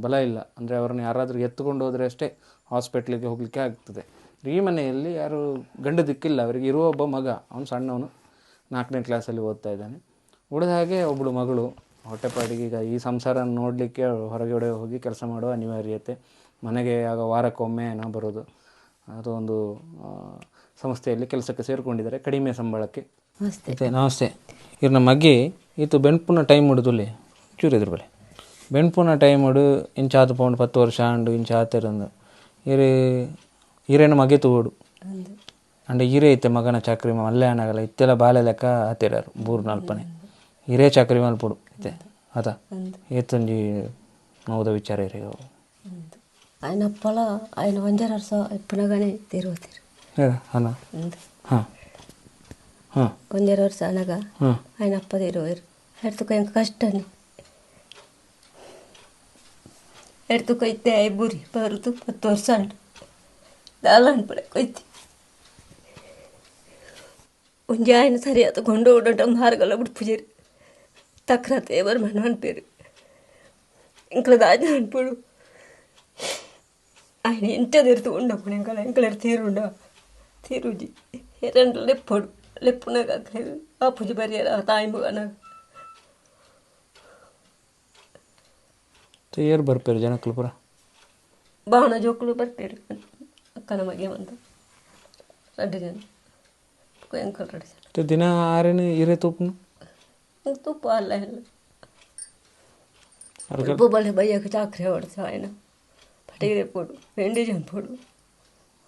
ಬಲ ಇಲ್ಲ. ಅಂದರೆ ಅವ್ರನ್ನ ಯಾರಾದರೂ ಎತ್ತುಕೊಂಡು ಹೋದರೆ ಅಷ್ಟೇ ಹಾಸ್ಪಿಟ್ಲಿಗೆ ಹೋಗಲಿಕ್ಕೆ ಆಗ್ತದೆ. ಈ ಮನೆಯಲ್ಲಿ ಯಾರು ಗಂಡು ದಿಕ್ಕಿಲ್ಲ. ಅವರಿಗೆ ಇರುವ ಒಬ್ಬ ಮಗ. ಅವನು ಸಣ್ಣವನು. ನಾಲ್ಕನೇ ಕ್ಲಾಸಲ್ಲಿ ಓದ್ತಾ ಇದ್ದಾನೆ. ಉಳಿದ ಹಾಗೆ ಒಬ್ಬಳು ಮಗಳು ಹೊಟ್ಟೆಪಾಡಿಗೆ ಈಗ ಈ ಸಂಸಾರ ನೋಡಲಿಕ್ಕೆ ಹೊರಗಡೆ ಹೋಗಿ ಕೆಲಸ ಮಾಡುವ ಅನಿವಾರ್ಯತೆ. ಮನೆಗೆ ಆಗ ವಾರಕ್ಕೊಮ್ಮೆ ಏನೋ ಬರೋದು. ಅದು ಒಂದು ಸಂಸ್ಥೆಯಲ್ಲಿ ಕೆಲಸಕ್ಕೆ ಸೇರಿಕೊಂಡಿದ್ದಾರೆ. ಕಡಿಮೆ ಸಂಬಳಕ್ಕೆ. ನಮಸ್ತೆ. ನಮಸ್ತೆ. ಇವ್ರನ್ನ ಮಗಿ ಇತ್ತು ಬೆಣ್ಪುನ ಟೈಮ್ ಹಿಡಿದುಲಿ ಚೂರು ಎದುರು ಬಲೆ ಬೆಣ್ಪುನ ಟೈಮ್ ಹಿಡು ಇಂಚಾತು ಪೌಂಡ್ ಪತ್ತು ವರ್ಷ ಆಂಡು ಇಂಚಾತಿರಂದು ಇರು ಈರೇನು ಮಗೆ ತೂಡು ಅಂಡ್ ಈರೇ ಐತೆ ಮಗನ ಚಾಕ್ರಿ ಮಲ್ಲೆ ಆಗಲ್ಲ ಇತ್ತೆಲ್ಲ ಬಾಲೆ ಲೆಕ್ಕ ಹತ್ತಿರಾರು ಬೂರು ನಾಲ್ಪನೆ ಹಿರೇ ಚಾಕ್ರಿ ಮಲ್ಪುಡು ಇತ್ತೆ ಅದ ಏತೊಂಜಿ ನೋವುದ ವಿಚಾರ ಇರಿ ఆయన అప్పల ఆయన వంజర ఎప్పుడగానే తిరుగుతారు ಹೇಳ ಹಾಂ ಹಾಂ ಹಾಂ వంజర ವರ್ಷ అనగా ಹಾಂ ఆయన అప్ప తిరువారు ఎడుతుకు ఇంకా కష్టాన్ని ಎಡ್ತುಕು ಇತ್ತೆ ಐಬುರಿ ಬರುದು ಹತ್ತು ವರ್ಷ ಅಂಡು ದಾಲನ್ ಪಡಕ್ಕೆ ಹೋಯ್ತಿ ಒಂಜಿ ఆయన ಸರಿಯಾದ ಕೊಂಡು ಓಡಾಟ ಮಾರ್ಗಲ್ಲ ಬಿಟ್ಟು ಪೂಜಾರಿ ತಕ್ರಾತ ఎవరు మనం అనిపారు ఇంట్లో దాచిన అనిపోడు ఆయన ఇంట తెరుతూ ఉండప్పుడు ఇంకా ఇంకా తీరుండ తీరుజి ఎరండు లెప్పడు లెప్పునాక ఆ పూజ బరియర తాయింపు నాకు ಏರ್ ಬರ್ಪೇರು ಜನಕ್ಕಳು ಪುರ ಭಾವನ ಜೋಕುಲು ಬರ್ತಾರೆ ಅಕ್ಕನ ಮಗೆ ಅಂತ ರೆಡ್ಡಿ ಜನ ಎಂಕಲ್ ರೆಡ್ಡಿ ಜನ ಮತ್ತೆ ದಿನ ಆರೇನು ಹಿರೇ ತೂಪನು ఇంక ತುಪ್ಪ ಅಲ್ಲ ಎಲ್ಲ ఉప్పు బలి బయ్యకు చాకరీ పడతా ఆయన పటికి తెప్పుడు వెండి చంపుడు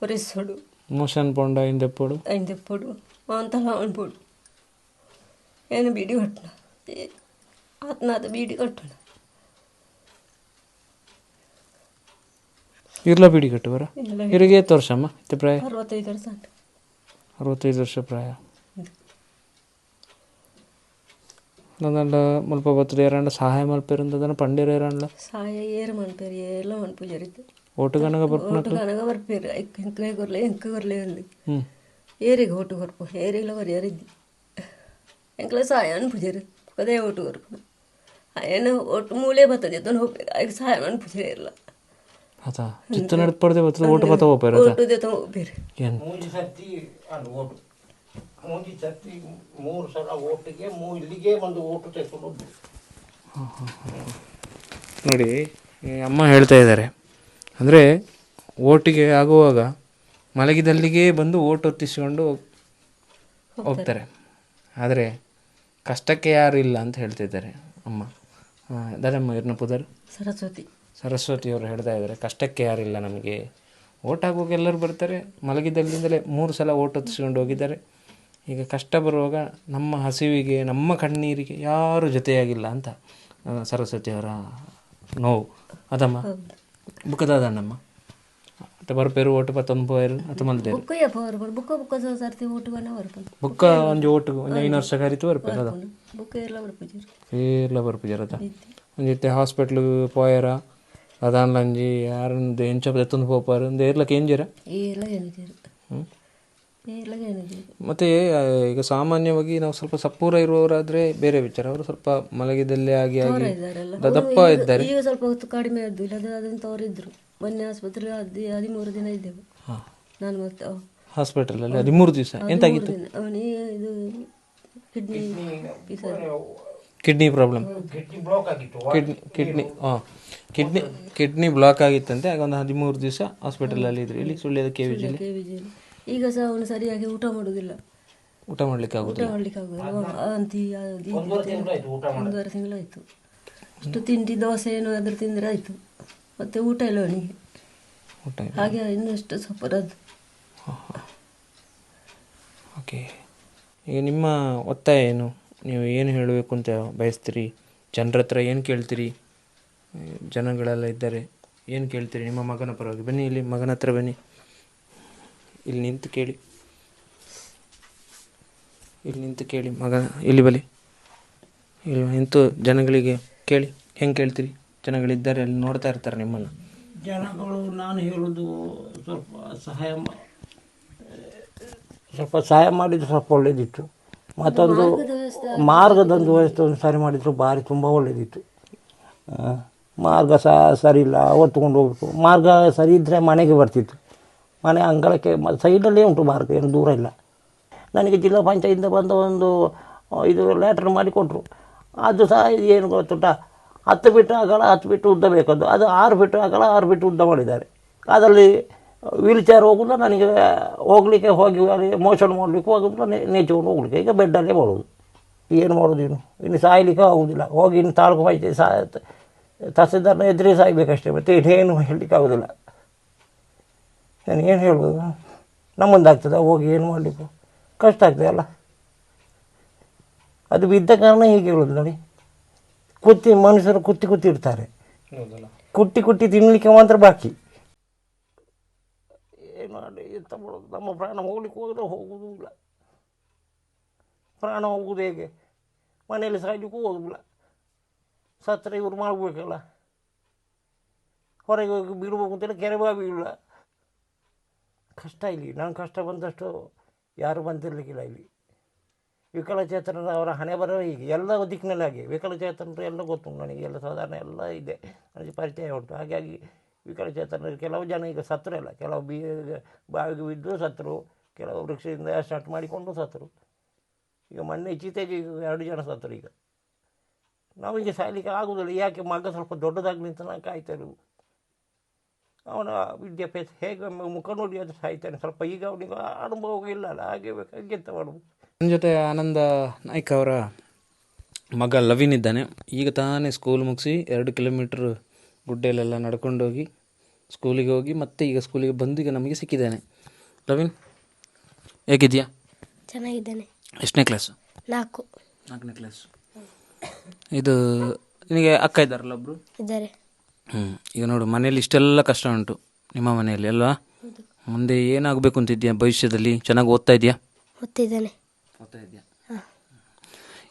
ఒరిస్తాడు మోషన్ పొండ ఇందెప్పుడు ఆయన తెప్పుడు అంతలా అనిపోడు నేను బీడి కట్టిన ఆత్మహత్య బీడి కట్టున ಇರ್ಲ ಬಿಡಿ ಕಟ್ಟುವರ ಇಲ್ಲ ಇರಿಗೆ ಎತ್ತು ವರ್ಷ ಅಮ್ಮ ಇತ್ತೆ ಪ್ರಾಯ ಅರವತ್ತೈದು ವರ್ಷ ಅಂತ ಅರವತ್ತೈದು ವರ್ಷ ಪ್ರಾಯ ನಂದಂಡ ಮುಲ್ಪ ಬರ್ತದೆ ಏರಂಡ ಸಹಾಯ ಮಲ್ಪೇರಂದದನ ಪಂಡೇರ ಏರಂಡ್ಲ సాయ ఏరు మనిపేరు ఏలో మనిపి జరిగింది ಓಟು ಗನಗ ಬರ್ಪುನ ఓటు కనగా మరిపేరు ఇంక గొర్రె ఇంక గొర్రె ఉంది ಹ್ಞೂ ಏರಿಗೆ ಓಟು ಕೊರ್ಪು ಏರಿಲ್ಲ ಬರೀ ಯಾರಿದ್ದಿ ಎಂಕ್ಲ ಸಹಾಯ ಅನ್ಪುಜರು ಅದೇ ಓಟು ಕೊರ್ಪು ఆయన ಒಟ್ಟು ಮೂಲೆ ಬರ್ತದೆ ಅದನ್ನು ಹೋಗ್ಬೇಕು ಆಗ ಸಹಾಯ ಅನ್ಪುಜರೇ ಇಲ್ಲ ಆತ ಚಿತ್ತ ನಡೆದು ಪಡೆದೆ ಬರ್ತದೆ ಓಟು ಬತ್ತ ಹೋಗ್ಬೇರು ಏನು? ಮೂರು ಸರ್ತಿ ಅದು ಓಟು. ಮೂರು ಸರ್ತಿ ಮೂರು ಸಲ ಓಟಿಗೆ ಮೂ ಇಲ್ಲಿಗೆ ಒಂದು ಓಟು ತೆಗೆದುಕೊಂಡು ನೋಡಿ ಅಮ್ಮ ಹೇಳ್ತಾ ಇದ್ದಾರೆ ಅಂದರೆ ಓಟಿಗೆ ಆಗುವಾಗ ಮಲಗಿದಲ್ಲಿಗೆ ಬಂದು ಓಟ್ ಹೊತ್ತಿಸ್ಕೊಂಡು ಹೋಗ್ತಾರೆ. ಆದರೆ ಕಷ್ಟಕ್ಕೆ ಯಾರು ಇಲ್ಲ ಅಂತ ಹೇಳ್ತಿದ್ದಾರೆ ಅಮ್ಮ. ದಡಮ್ಮ ಇರ್ನ ಪುದರ್ ಸರಸ್ವತಿ. ಸರಸ್ವತಿಯವರು ಹೇಳ್ತಾ ಇದ್ದಾರೆ ಕಷ್ಟಕ್ಕೆ ಯಾರಿಲ್ಲ ನಮಗೆ. ಓಟ್ ಎಲ್ಲರೂ ಬರ್ತಾರೆ. ಮಲಗಿದಲ್ಲಿಂದಲೇ ಮೂರು ಸಲ ಓಟ್ ಹೊತ್ತಿಸ್ಕೊಂಡು ಹೋಗಿದ್ದಾರೆ. ಈಗ ಕಷ್ಟ ಬರುವಾಗ ನಮ್ಮ ಹಸಿವಿಗೆ ನಮ್ಮ ಕಣ್ಣೀರಿಗೆ ಯಾರೂ ಜೊತೆಯಾಗಿಲ್ಲ ಅಂತ ಸರಸ್ವತಿಯವರ ನೋವು. ಅದಮ್ಮ ಬುಕ್ಕದಾದಣ್ಣಮ್ಮ ಅತ್ತ ಬರ್ಪೇರು ಓಟು ಪತ್ತೊಂದು ಪೋಯರು ಅತ್ತ ಮಲ್ದೇರು? ಬುಕ್ಕ ಒಂದು ಒಂಜಿ ಓಟು ಒಂದು ಐದು ವರ್ಷ ಕರಿತು ಬರ್ಪೇರು ಅದ? ಬುಕ್ಕ ಎಲ್ಲ ಬರ್ಪೂಜರು ಅದ? ಒಂಜಿತ್ತೆ ಹಾಸ್ಪಿಟ್ಲ್ ಪೋಯರ ಅದಾನ್ಲಂಜಿ ಯಾರೊಂದು ಎಂಚ ಎತ್ತೊಂದು ಪೋಪಾರು ಒಂದು ಏರ್ಲಕ್ಕೆ ಏಂಜಿರ ಎಲ್ಲ ಏನಿದ್ದೀರು ಮತ್ತೆ ಈಗ ಸಾಮಾನ್ಯವಾಗಿ ನಾವು ಸ್ವಲ್ಪ ಸಪ್ಪೂರ ಇರುವವರಾದ್ರೆ ಬೇರೆ ವಿಚಾರ ಅವರು ಸ್ವಲ್ಪ ಮಲಗಿದಲ್ಲಿ ಆಗಿ ಆಗಿ ದಪ್ಪ ಇದ್ದಾರೆ ಈಗ ಸ್ವಲ್ಪ ಹೊತ್ತು ಕಡಿಮೆ ಆದ್ದು ಇಲ್ಲ ಅದಂತ ಅವರಿದ್ರು ಮೊನ್ನೆ ಆಸ್ಪತ್ರೆ ಹದಿ ಹದಿಮೂರು ದಿನ ಇದ್ದೆವು ಹಾಂ ನಾನು ಮತ್ತೆ ಹಾಸ್ಪಿಟಲಲ್ಲಿ ಹದಿಮೂರು ದಿವಸ ಎಂತಾಗಿತ್ತು ಅವನಿಗೆ ಇದು kidney kidney problem. Kidney block ಆಗಿತ್ತು. ಕಿಡ್ನಿ ಕಿಡ್ನಿ ಹಾಂ ಕಿಡ್ನಿ ಕಿಡ್ನಿ ಬ್ಲಾಕ್ ಆಗಿತ್ತಂತೆ. ಆಗ ಒಂದು ಹದಿಮೂರು ದಿವಸ ಹಾಸ್ಪಿಟಲಲ್ಲಿ ಇದ್ರು. ಇಲ್ಲಿ ಸುಳ್ಳ್ಯದ ಕೆ ವಿ ಜಿಲಿ ಈಗ ಸಹ ಅವನು ಸರಿಯಾಗಿ ಊಟ ಮಾಡುವುದಿಲ್ಲ ಊಟ ಮಾಡ್ಲಿಕ್ಕೆ ಊಟ ಮಾಡ್ಲಿಕ್ಕೆ ಆಗುದಿಲ್ಲ. ಅಂತಿ ಒಂದೂವರೆ ತಿಂಗಳಾಯ್ತು ಅಷ್ಟು ತಿಂಡಿ ದೋಸೆ ಏನು ಅದ್ರ ತಿಂದರೆ ಆಯ್ತು. ಮತ್ತೆ ಊಟ ಇಲ್ಲ ಅವನಿಗೆ. ಊಟ ಇಲ್ಲ. ಹಾಗೆ ಇನ್ನಷ್ಟು ಸಪರದ್ದು ಓಕೆ ಈಗ ನಿಮ್ಮ ಒತ್ತಾಯ ಏನು? ನೀವು ಏನು ಹೇಳಬೇಕು ಅಂತ ಬಯಸ್ತೀರಿ? ಜನರ ಹತ್ರ ಏನು ಕೇಳ್ತೀರಿ? ಜನಗಳೆಲ್ಲ ಇದ್ದಾರೆ. ಏನು ಕೇಳ್ತೀರಿ? ನಿಮ್ಮ ಮಗನ ಪರವಾಗಿ. ಬನ್ನಿ ಇಲ್ಲಿ, ಮಗನ ಹತ್ರ ಬನ್ನಿ. ಇಲ್ಲಿ ನಿಂತು ಕೇಳಿ. ಇಲ್ಲಿ ನಿಂತು ಕೇಳಿ, ಮಗ. ಇಲ್ಲಿ ಬಲಿ ಇಲ್ಲಿ ನಿಂತು ಜನಗಳಿಗೆ ಕೇಳಿ. ಹೆಂಗೆ ಕೇಳ್ತೀರಿ? ಜನಗಳಿದ್ದಾರೆ, ಅಲ್ಲಿ ನೋಡ್ತಾ ಇರ್ತಾರೆ ನಿಮ್ಮನ್ನು. ಜನಗಳು ನಾನು ಹೇಳೋದು ಸ್ವಲ್ಪ ಸಹಾಯ ಸ್ವಲ್ಪ ಸಹಾಯ ಮಾಡಿದ್ರೆ ಸ್ವಲ್ಪ ಒಳ್ಳೇದಿತ್ತು. ಮತ್ತೊಂದು ಮಾರ್ಗದೊಂದು ವ್ಯವಸ್ಥೆ ಒಂದು ಸರಿ ಮಾಡಿದ್ರು ಭಾರಿ ತುಂಬ ಒಳ್ಳೆಯದಿತ್ತು ಮಾರ್ಗ ಸಹ ಸರಿ ಇಲ್ಲ ಹೊತ್ಕೊಂಡು ಹೋಗ್ಬೇಕು ಮಾರ್ಗ ಸರಿ ಇದ್ದರೆ ಮನೆಗೆ ಬರ್ತಿತ್ತು. ಮನೆ ಅಂಗಳಕ್ಕೆ ಮ- ಸೈಡಲ್ಲೇ ಉಂಟು ಮಾರ್ಗ, ಏನು ದೂರ ಇಲ್ಲ. ನನಗೆ ಜಿಲ್ಲಾ ಪಂಚಾಯತಿಂದ ಬಂದ ಒಂದು ಇದು ಲ್ಯಾಟ್ರ್ ಮಾಡಿ ಕೊಟ್ಟರು ಅದು ಸಹ ಏನು ಗೊತ್ತುಂಟ? ಹತ್ತು ಬಿಟ್ಟು ಅಗಲ, ಹತ್ತು ಬಿಟ್ಟು ಉದ್ದ ಬೇಕದು. ಅದು ಆರು ಬಿಟ್ಟು ಅಗಲ, ಆರು ಬಿಟ್ಟು ಉದ್ದ ಮಾಡಿದ್ದಾರೆ. ಅದರಲ್ಲಿ ವೀಲ್ ಚೇರ್ ಹೋಗುದ ನನಗೆ ಹೋಗಲಿಕ್ಕೆ ಹೋಗಿ ಅಲ್ಲಿ ಮೋಷನ್ ಮಾಡಲಿಕ್ಕೆ ಹೋಗುದಿಲ್ಲ ನೆಚ್ಚಿಕೊಂಡು ಹೋಗ್ಲಿಕ್ಕೆ. ಈಗ ಬೆಡ್ಡಲ್ಲೇ ಮಾಡೋದು. ಏನು ಮಾಡೋದು ಇನ್ನು ಇನ್ನು ಸಾಯ್ಲಿಕ್ಕೆ ಆಗೋದಿಲ್ಲ. ಹೋಗಿ ಇನ್ನು ತಾಲೂಕು ಪಂಚಾಯತಿ ಸಾ ತಹಸೀಲ್ದಾರ್ನ ಎದುರೇ ಸಾಯ್ಬೇಕಷ್ಟೇ ಮತ್ತೆ ಇನ್ನೇನು ಹೇಳಲಿಕ್ಕೆ ಆಗೋದಿಲ್ಲ. ನಾನು ಏನು ಹೇಳ್ಬೋದು? ನಮ್ಮೊಂದಾಗ್ತದೆ ಹೋಗಿ ಏನು ಮಾಡಲಿಕ್ಕೆ? ಕಷ್ಟ ಆಗ್ತದೆ ಅಲ್ಲ. ಅದು ಬಿದ್ದ ಕಾರಣ ಹೀಗೆ ಹೇಳೋದು ನೋಡಿ. ಕುತ್ತಿ ಮನುಷ್ಯರು ಕುತ್ತಿ ಕುತ್ತಿ ಇರ್ತಾರೆ ಕುಟ್ಟಿ ಕುಟ್ಟಿ ತಿನ್ನಲಿಕ್ಕೆ ಮಾತ್ರ ಬಾಕಿ. ಎಂತ ಮಾಡೋದು ನಮ್ಮ ಪ್ರಾಣ ಹೋಗ್ಲಿಕ್ಕೆ ಹೋದರೆ ಹೋಗುವುದೂ ಇಲ್ಲ ಪ್ರಾಣ ಹೋಗುವುದು ಹೇಗೆ? ಮನೆಯಲ್ಲಿ ಸಾಯ್ಲಿಕ್ಕೂ ಹೋಗುದಿಲ್ಲ. ಸತ್ತರೆ ಇವರು ಮಾಡಬೇಕಲ್ಲ. ಹೊರಗೆ ಹೋಗಿ ಬೀಳ್ಬೇಕು ಅಂತೇಳಿ ಕೆರೆ ಬಾವಿ ಇಲ್ಲ. ಕಷ್ಟ ಇಲ್ಲಿ. ನಾನು ಕಷ್ಟ ಬಂದಷ್ಟು ಯಾರು ಬಂದಿರಲಿಕ್ಕಿಲ್ಲ ಇಲ್ಲಿ. ವಿಕಲಚೇತನರ ಅವರ ಹಣೆ ಬರೋ ಹೀಗೆ. ಎಲ್ಲ ದಿಕ್ಕಿನಲ್ಲಿ ಹಾಗೆ ವಿಕಲಚೇತನರು ಎಲ್ಲ ಗೊತ್ತು ನನಗೆ. ಎಲ್ಲ ಸಾಧಾರಣ ಎಲ್ಲ ಇದೆ. ನನಗೆ ಪರಿಚಯ ಉಂಟು. ಹಾಗಾಗಿ ವಿಕಲಚೇತನರು, ಕೆಲವು ಜನ ಈಗ ಸತ್ರ ಎಲ್ಲ ಕೆಲವು ಬಿ, ಬಾವಿಗೆ ಬಿದ್ದು ಸತ್ತರು ಕೆಲವು ವೃಕ್ಷದಿಂದ ಸ್ಟಾರ್ಟ್ ಮಾಡಿಕೊಂಡು ಸತ್ತರು ಈಗ ಮೊನ್ನೆ ಇತ್ತೀಚೆಗೆ ಎರಡು ಜನ ಸತ್ತರು ಈಗ. ನಾವೀಗ ಸಾಯ್ಲಿಕ್ಕೆ ಆಗುವುದಿಲ್ಲ ಯಾಕೆ ಮಗ ಸ್ವಲ್ಪ ದೊಡ್ಡದಾಗಲಿ ಅಂತ ನಾನು ಕಾಯ್ತೇವೆ ಅವನ ವಿದ್ಯಾಭ್ಯಾಸ ಹೇಗೆ ಮುಖ ನೋಡಿ ಅದು ಸಾಯ್ತಾನೆ. ಸ್ವಲ್ಪ ಈಗ ಅವನಿಗೆ ಅನುಭವ ಇಲ್ಲ ಅಲ್ಲ, ಹಾಗೆ ಬೇಕಾಗಿ ಮಾಡ್ಬೋದು ನನ್ನ ಜೊತೆ ಆನಂದ ನಾಯ್ಕ ಅವರ ಮಗ ಲವಿನ್ ಇದ್ದಾನೆ. ಈಗ ತಾನೇ ಸ್ಕೂಲ್ ಮುಗಿಸಿ ಎರಡು ಕಿಲೋಮೀಟ್ರ್ ಗುಡ್ಡೆಯಲ್ಲೆಲ್ಲ ನಡ್ಕೊಂಡೋಗಿ ಸ್ಕೂಲಿಗೆ ಹೋಗಿ ಮತ್ತೆ ಈಗ ಸ್ಕೂಲಿಗೆ ಬಂದು ಈಗ ನಮಗೆ ಸಿಕ್ಕಿದ್ದಾನೆ. ರವೀನ್ ಹೇಗಿದೆಯಾ ಚೆನ್ನಾಗಿದ್ದೇನೆ. ಎಷ್ಟನೇ ಕ್ಲಾಸು ನಾಲ್ಕು. ನಾಲ್ಕನೇ ಕ್ಲಾಸ್ ಇದು ನಿಮಗೆ ಅಕ್ಕ ಇದ್ದಾರಲ್ಲ ಒಬ್ಬರು ಇದ್ದಾರೆ. ಹ್ಞೂ ಈಗ ನೋಡು ಮನೆಯಲ್ಲಿ ಇಷ್ಟೆಲ್ಲ ಕಷ್ಟ ಉಂಟು ನಿಮ್ಮ ಮನೆಯಲ್ಲಿ ಅಲ್ವಾ? ಮುಂದೆ ಏನಾಗಬೇಕು ಅಂತಿದ್ಯಾ ಭವಿಷ್ಯದಲ್ಲಿ? ಚೆನ್ನಾಗಿ ಓದ್ತಾ ಇದೆಯಾ ಓದ್ತಿದ್ದೇನೆ. ಓದ್ತಾ ಇದೆಯಾ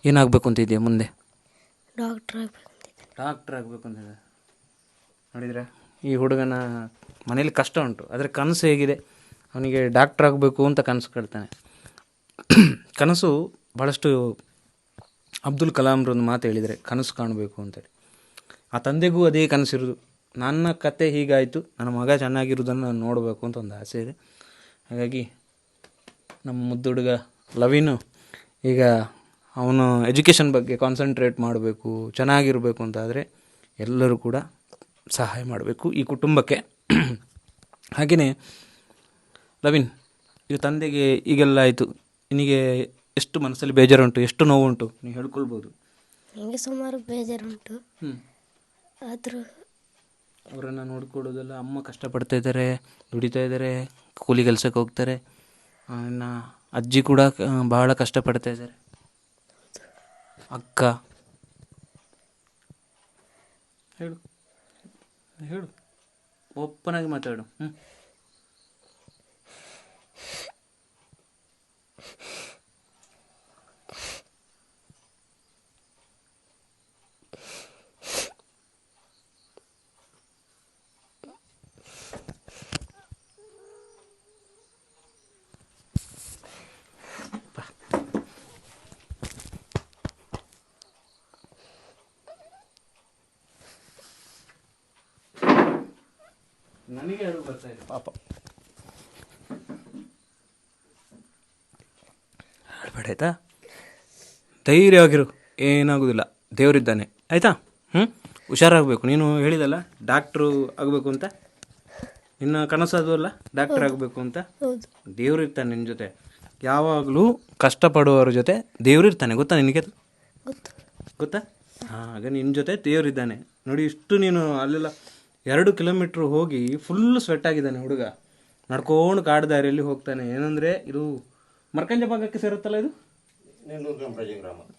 ಏನಾಗಬೇಕು ಅಂತಿದ್ಯಾ ಮುಂದೆ? ಡಾಕ್ಟ್ರ್ ಆಗಬೇಕು ಡಾಕ್ಟ್ರ್ ಆಗಬೇಕು ಅಂತಿದ್ದೆ ನೋಡಿದ್ರೆ? ಈ ಹುಡುಗನ ಮನೇಲಿ ಕಷ್ಟ ಉಂಟು. ಆದರೆ ಕನಸು ಹೇಗಿದೆ? ಅವನಿಗೆ ಡಾಕ್ಟ್ರ್ ಆಗಬೇಕು ಅಂತ ಕನಸು ಕಟ್ತಾನೆ ಕನಸು ಭಾಳಷ್ಟು ಅಬ್ದುಲ್ ಕಲಾಮ್ರೊಂದು ಮಾತು ಹೇಳಿದರೆ, ಕನಸು ಕಾಣಬೇಕು ಅಂತೇಳಿ. ಆ ತಂದೆಗೂ ಅದೇ ಕನಸಿರೋದು. ನನ್ನ ಕತೆ ಹೀಗಾಯಿತು, ನನ್ನ ಮಗ ಚೆನ್ನಾಗಿರೋದನ್ನು ನಾನು ನೋಡಬೇಕು ಅಂತ ಒಂದು ಆಸೆ ಇದೆ. ಹಾಗಾಗಿ ನಮ್ಮ ಮುದ್ದು ಹುಡುಗ ಲವಿನು ಈಗ ಅವನು ಎಜುಕೇಷನ್ ಬಗ್ಗೆ ಕಾನ್ಸಂಟ್ರೇಟ್ ಮಾಡಬೇಕು, ಚೆನ್ನಾಗಿರಬೇಕು ಅಂತಾದರೆ ಎಲ್ಲರೂ ಕೂಡ ಸಹಾಯ ಮಾಡಬೇಕು ಈ ಕುಟುಂಬಕ್ಕೆ. ಹಾಗೆಯೇ ಲವೀನ್ ಈಗ ತಂದೆಗೆ ಈಗೆಲ್ಲ ಆಯಿತು. ನಿನಗೆ ಎಷ್ಟು ಮನಸ್ಸಲ್ಲಿ ಬೇಜಾರುಂಟು ಎಷ್ಟು ನೋವುಂಟು? ನೀವು ಹೇಳ್ಕೊಳ್ಬೋದು. ನನಗೆ ಸುಮಾರು ಬೇಜಾರುಂಟು. ಹ್ಞೂ ಆದರೂ ಅವರನ್ನು ನೋಡ್ಕೊಳ್ಳೋದೆಲ್ಲ ಅಮ್ಮ ಕಷ್ಟಪಡ್ತಾ ಇದ್ದಾರೆ ದುಡಿತಾ ಇದ್ದಾರೆ ಕೂಲಿ ಕೆಲಸಕ್ಕೆ ಹೋಗ್ತಾರೆ. ಇನ್ನು ಅಜ್ಜಿ ಕೂಡ ಬಹಳ ಕಷ್ಟಪಡ್ತಾ ಇದ್ದಾರೆ. ಅಕ್ಕ. ಹೇಳು. ಹೇಳು. ಓಪನ್ ಆಗಿ ಮಾತಾಡು. ಹ್ಞೂ ನನಗೆ ಅದು ಬರ್ತಾ ಇದೆ ಪಾಪ. ಆಯ್ತಾ? ಧೈರ್ಯವಾಗಿರು ಏನಾಗೋದಿಲ್ಲ. ದೇವರಿದ್ದಾನೆ. ಆಯಿತಾ? ಹ್ಞೂ ಹುಷಾರಾಗಬೇಕು. ನೀನು ಹೇಳಿದಲ್ಲ ಡಾಕ್ಟ್ರು ಆಗಬೇಕು ಅಂತ? ನಿನ್ನ ಕನಸು ಅದು ಅಲ್ಲ ಡಾಕ್ಟರ್ ಆಗಬೇಕು ಅಂತ? ಹೌದು. ದೇವ್ರು ಇರ್ತಾನೆ ನಿನ್ನ ಜೊತೆ. ಯಾವಾಗಲೂ ಕಷ್ಟಪಡುವವರ ಜೊತೆ ದೇವ್ರು ಇರ್ತಾನೆ ಗೊತ್ತಾ ನಿನಗೆ ಅದು? ಗೊತ್ತಾ. ಹಾಂ ಆಗ ನಿನ್ನ ಜೊತೆ ದೇವರಿದ್ದಾನೆ. ನೋಡಿ ಇಷ್ಟು ನೀನು ಅಲ್ಲೆಲ್ಲ ಎರಡು ಕಿಲೋಮೀಟ್ರ್ ಹೋಗಿ ಫುಲ್ ಸ್ವೆಟ್ ಆಗಿದ್ದಾನೆ ಹುಡುಗ. ನಡ್ಕೊಂಡು ಕಾಡು ದಾರಿಯಲ್ಲಿ ಹೋಗ್ತಾನೆ. ಏನಂದರೆ ಇದು ಮರ್ಕಂಜ ಭಾಗಕ್ಕೆ ಸೇರುತ್ತಲ್ಲ ಇದು?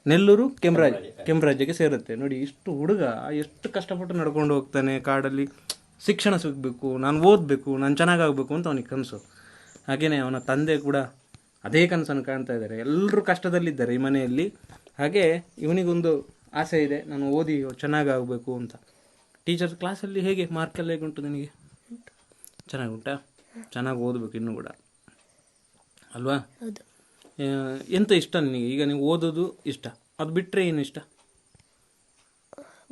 ನೆಲ್ಲೂರು ಕೆಮ್ರಾಜ್ ಕೆಂಪರಾಜ್ಯಕ್ಕೆ ಸೇರುತ್ತೆ. ನೋಡಿ ಇಷ್ಟು ಹುಡುಗ ಎಷ್ಟು ಕಷ್ಟಪಟ್ಟು ನಡ್ಕೊಂಡು ಹೋಗ್ತಾನೆ ಕಾಡಲ್ಲಿ. ಶಿಕ್ಷಣ ಸಿಗಬೇಕು ನಾನು ಓದಬೇಕು ನಾನು ಚೆನ್ನಾಗಾಗಬೇಕು ಅಂತ ಅವನಿಗೆ ಕನಸು. ಹಾಗೆಯೇ ಅವನ ತಂದೆ ಕೂಡ ಅದೇ ಕನಸನ್ನು ಕಾಣ್ತಾ ಇದ್ದಾರೆ. ಎಲ್ಲರೂ ಕಷ್ಟದಲ್ಲಿದ್ದಾರೆ ಈ ಮನೆಯಲ್ಲಿ. ಹಾಗೆ ಇವನಿಗೊಂದು ಆಸೆ ಇದೆ ನಾನು ಓದಿ ಚೆನ್ನಾಗಾಗಬೇಕು ಅಂತ. ಟೀಚರ್ಸ್ ಕ್ಲಾಸಲ್ಲಿ ಹೇಗೆ ಮಾರ್ಕೆಲ್ಲ ಹೇಗೆ ಉಂಟು ನಿನಗೆ? ಚೆನ್ನಾಗುಂಟಾ? ಚೆನ್ನಾಗಿ ಓದಬೇಕು ಇನ್ನೂ ಕೂಡ. ಅಲ್ವಾ? ಎಂತ ಇಷ್ಟ ನಿನಗೆ? ಈಗ ನೀವು ಓದೋದು ಇಷ್ಟ. ಅದು ಬಿಟ್ಟರೆ ಏನು ಇಷ್ಟ?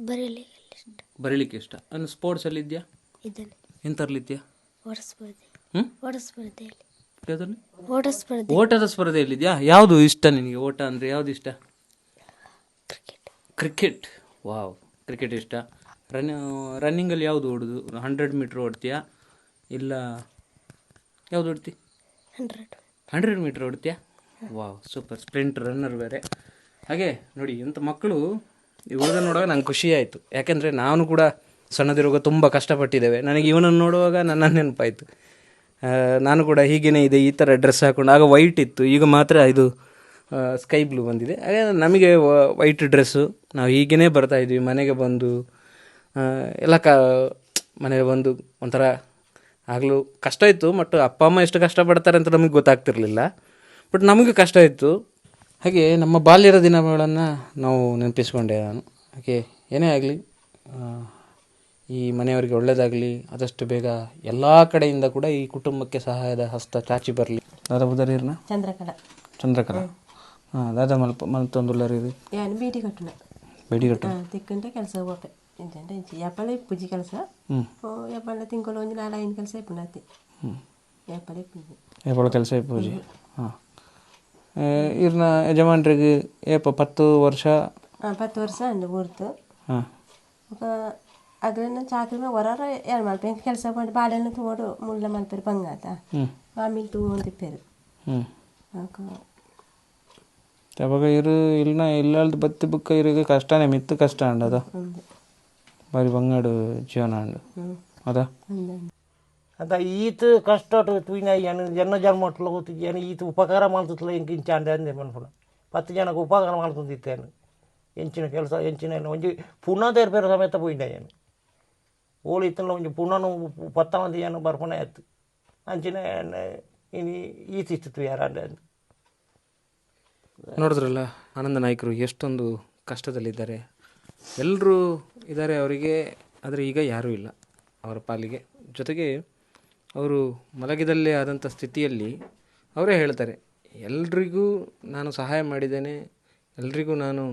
ಬರೀಲಿ ಇಷ್ಟ. ಬರೀಲಿಕ್ಕೆ ಇಷ್ಟ. ಅಲ್ಲಿ ಸ್ಪೋರ್ಟ್ಸಲ್ಲಿ ಇದೆಯಾ ಸ್ಪರ್ಧೆಯಲ್ಲಿ. ಸ್ಪರ್ಧೆ. ಓಟದ ಸ್ಪರ್ಧೆಯಲ್ಲಿದೆಯಾ? ಯಾವುದು ಇಷ್ಟ ನಿನಗೆ ಓಟ ಅಂದರೆ? ಯಾವುದು ಇಷ್ಟ? ಕ್ರಿಕೆಟ್. ಕ್ರಿಕೆಟ್. ವಾವ್. ಕ್ರಿಕೆಟ್ ಇಷ್ಟ? ರನ್ ರನ್ನಿಂಗಲ್ಲಿ ಯಾವುದು ಓಡೋದು? ಹಂಡ್ರೆಡ್ ಮೀಟ್ರ್ ಓಡ್ತೀಯಾ? ಇಲ್ಲ ಯಾವುದು ಓಡ್ತಿ? ಹಂಡ್ರೆಡ್ ಹಂಡ್ರೆಡ್ ಮೀಟ್ರ್ ಓಡ್ತೀಯಾ? ವಾವ್ ಸೂಪರ್ ಸ್ಪ್ರಿಂಟ್ ರನ್ನರ್ ಬೇರೆ. ಹಾಗೆ ನೋಡಿ ಇಂಥ ಮಕ್ಕಳು ಇವಾಗ ನೋಡುವಾಗ ನಂಗೆ ಖುಷಿ ಆಯಿತು. ಯಾಕೆಂದರೆ ನಾನು ಕೂಡ ಸಣ್ಣದಿರುವಾಗ ತುಂಬ ಕಷ್ಟಪಟ್ಟಿದ್ದೇವೆ. ನನಗೆ ಇವನನ್ನು ನೋಡುವಾಗ ನನ್ನ ನೆನಪಾಯಿತು. ನಾನು ಕೂಡ ಹೀಗೇನೇ ಇದೆ ಈ ಥರ ಡ್ರೆಸ್ ಹಾಕೊಂಡು. ಆಗ ವೈಟ್ ಇತ್ತು. ಈಗ ಮಾತ್ರ ಇದು ಸ್ಕೈ ಬ್ಲೂ ಬಂದಿದೆ. ಹಾಗೆ ನಮಗೆ ವೈಟ್ ಡ್ರೆಸ್ಸು ನಾವು ಹೀಗೇ ಬರ್ತಾ ಇದ್ವಿ. ಮನೆಗೆ ಬಂದು ಎಲ್ಲ ಕ ಮನೆ ಒಂದು ಒಂಥರ ಆಗಲೂ ಕಷ್ಟ ಇತ್ತು ಬಟ್ ಅಪ್ಪ ಅಮ್ಮ ಎಷ್ಟು ಕಷ್ಟಪಡ್ತಾರೆ ಅಂತ ನಮಗೆ ಗೊತ್ತಾಗ್ತಿರಲಿಲ್ಲ. ಬಟ್ ನಮಗೂ ಕಷ್ಟ ಇತ್ತು. ಹಾಗೆ ನಮ್ಮ ಬಾಲ್ಯದ ದಿನಗಳನ್ನು ನಾವು ನೆನಪಿಸ್ಕೊಂಡೆ ನಾನು. ಹಾಗೆ ಏನೇ ಆಗಲಿ ಈ ಮನೆಯವರಿಗೆ ಒಳ್ಳೆಯದಾಗಲಿ ಆದಷ್ಟು ಬೇಗ ಎಲ್ಲ ಕಡೆಯಿಂದ ಕೂಡ ಈ ಕುಟುಂಬಕ್ಕೆ ಸಹಾಯದ ಹಸ್ತ ಚಾಚಿ ಬರಲಿ. ದಾದಾ ಬುದರೀರ್ನ ಚಂದ್ರಕಲ. ಚಂದ್ರಕಲ. ಹಾಂ ದಾದಾ ಮಲ್ಪ ಮಲ್ತೊಂದುಲ್ಲರಿ ಬೇಡಿ ಕಟ್ಟಣ ಬೇಡಿ ಕಟ್ಟಣ ಕೆಲಸ ಹೋಗ್ಬೇಕು ఏంటంటే ఎప్పలే పుజ్జి ಕೆಲಸ ఎప్పల తింకొలు ಒಂಜಿ ನಾಲ ಐದು ಕೆಲಸ ಇಪ್ಪುನತಿ ಎಪ್ಪಲೆ ಪುಜ್ಜಿ ಏಪಳ ಕೆಲಸ ಪೂಜೆ ಹಾಂ ಇರ್ನ ಯಜಮಾನ್ರಿಗೆ ಏಪ ಪತ್ತು ವರ್ಷ ಪತ್ತು ವರ್ಷ ಅಂದು ಊರ್ತು ಹಾಂ ఒక ಅಗ್ರನ್ನ ಚಾಕ್ರಿನ ಹೊರಾರ ಏನು ಮಲ್ಪೆ ಕೆಲಸ ಮಾಡಿ ಬಾಳೆಹಣ್ಣು ತೋಡು ಮುಳ್ಳ ಮಲ್ಪೇರು ಬಂಗಾತ ಹ್ಞೂ ಆಮೇಲೆ ತೂ ತಿಪ್ಪೇರು ಹ್ಞೂ ಅಕ ಯಾವಾಗ ಇರು ಇಲ್ನ ಇಲ್ಲಲ್ದು ಬತ್ತಿ ಬುಕ್ಕ ಇರಿಗೆ ಕಷ್ಟನೇ ಮಿತ್ತು ಕಷ್ಟ ಅಂಡದ ఉంది ಬಾರಿ ಬಂಗಾಡು ಜೀವನ ಉಂಡು ಅದ ಅದ ಈತ ಕಷ್ಟ ತೂಯಿನ ಜನ ಜನ ಮಟ್ಲ ಏನು ಈತ ಉಪಕಾರ ಮಾಡ್ತಿತ್ತಲ್ಲ ಇಂಚ ಇಂಚಾಂಡೆ ಅಂದೆ ಮನ್ಪುನ ಪತ್ತು ಜನಕ್ಕೆ ಉಪಕಾರ ಮಾಡ್ತಿದ್ದೇನು ಹೆಂಚಿನ ಕೆಲಸ ಹೆಂಚಿನ ಒಂಜಿ ಪುನದೇರ್ ಬೇರೆ ಸಮೇತ ಪೂಯಿನ ಏನು ಓಳಿ ಇತ್ತಲ್ಲ ಒಂಜಿ ಪುನನು ಪತ್ತ ಮಂದಿ ಏನು ಬರ್ಪುನ ಆಯ್ತು ಅಂಚಿನ ಇನ್ನು ಈತ ಇತ್ತು ಯಾರಂಡೆ ಅಂದು ನೋಡಿದ್ರಲ್ಲ ಆನಂದ ನಾಯಕರು ಎಷ್ಟೊಂದು ಕಷ್ಟದಲ್ಲಿದ್ದಾರೆ ಎಲ್ಲರೂ ಇದ್ದಾರೆ ಅವರಿಗೆ, ಆದರೆ ಈಗ ಯಾರೂ ಇಲ್ಲ ಅವರ ಪಾಲಿಗೆ. ಜೊತೆಗೆ ಅವರು ಮಲಗಿದಲ್ಲೇ ಆದಂಥ ಸ್ಥಿತಿಯಲ್ಲಿ ಅವರೇ ಹೇಳ್ತಾರೆ, ಎಲ್ರಿಗೂ ನಾನು ಸಹಾಯ ಮಾಡಿದ್ದೇನೆ, ಎಲ್ರಿಗೂ ನಾನು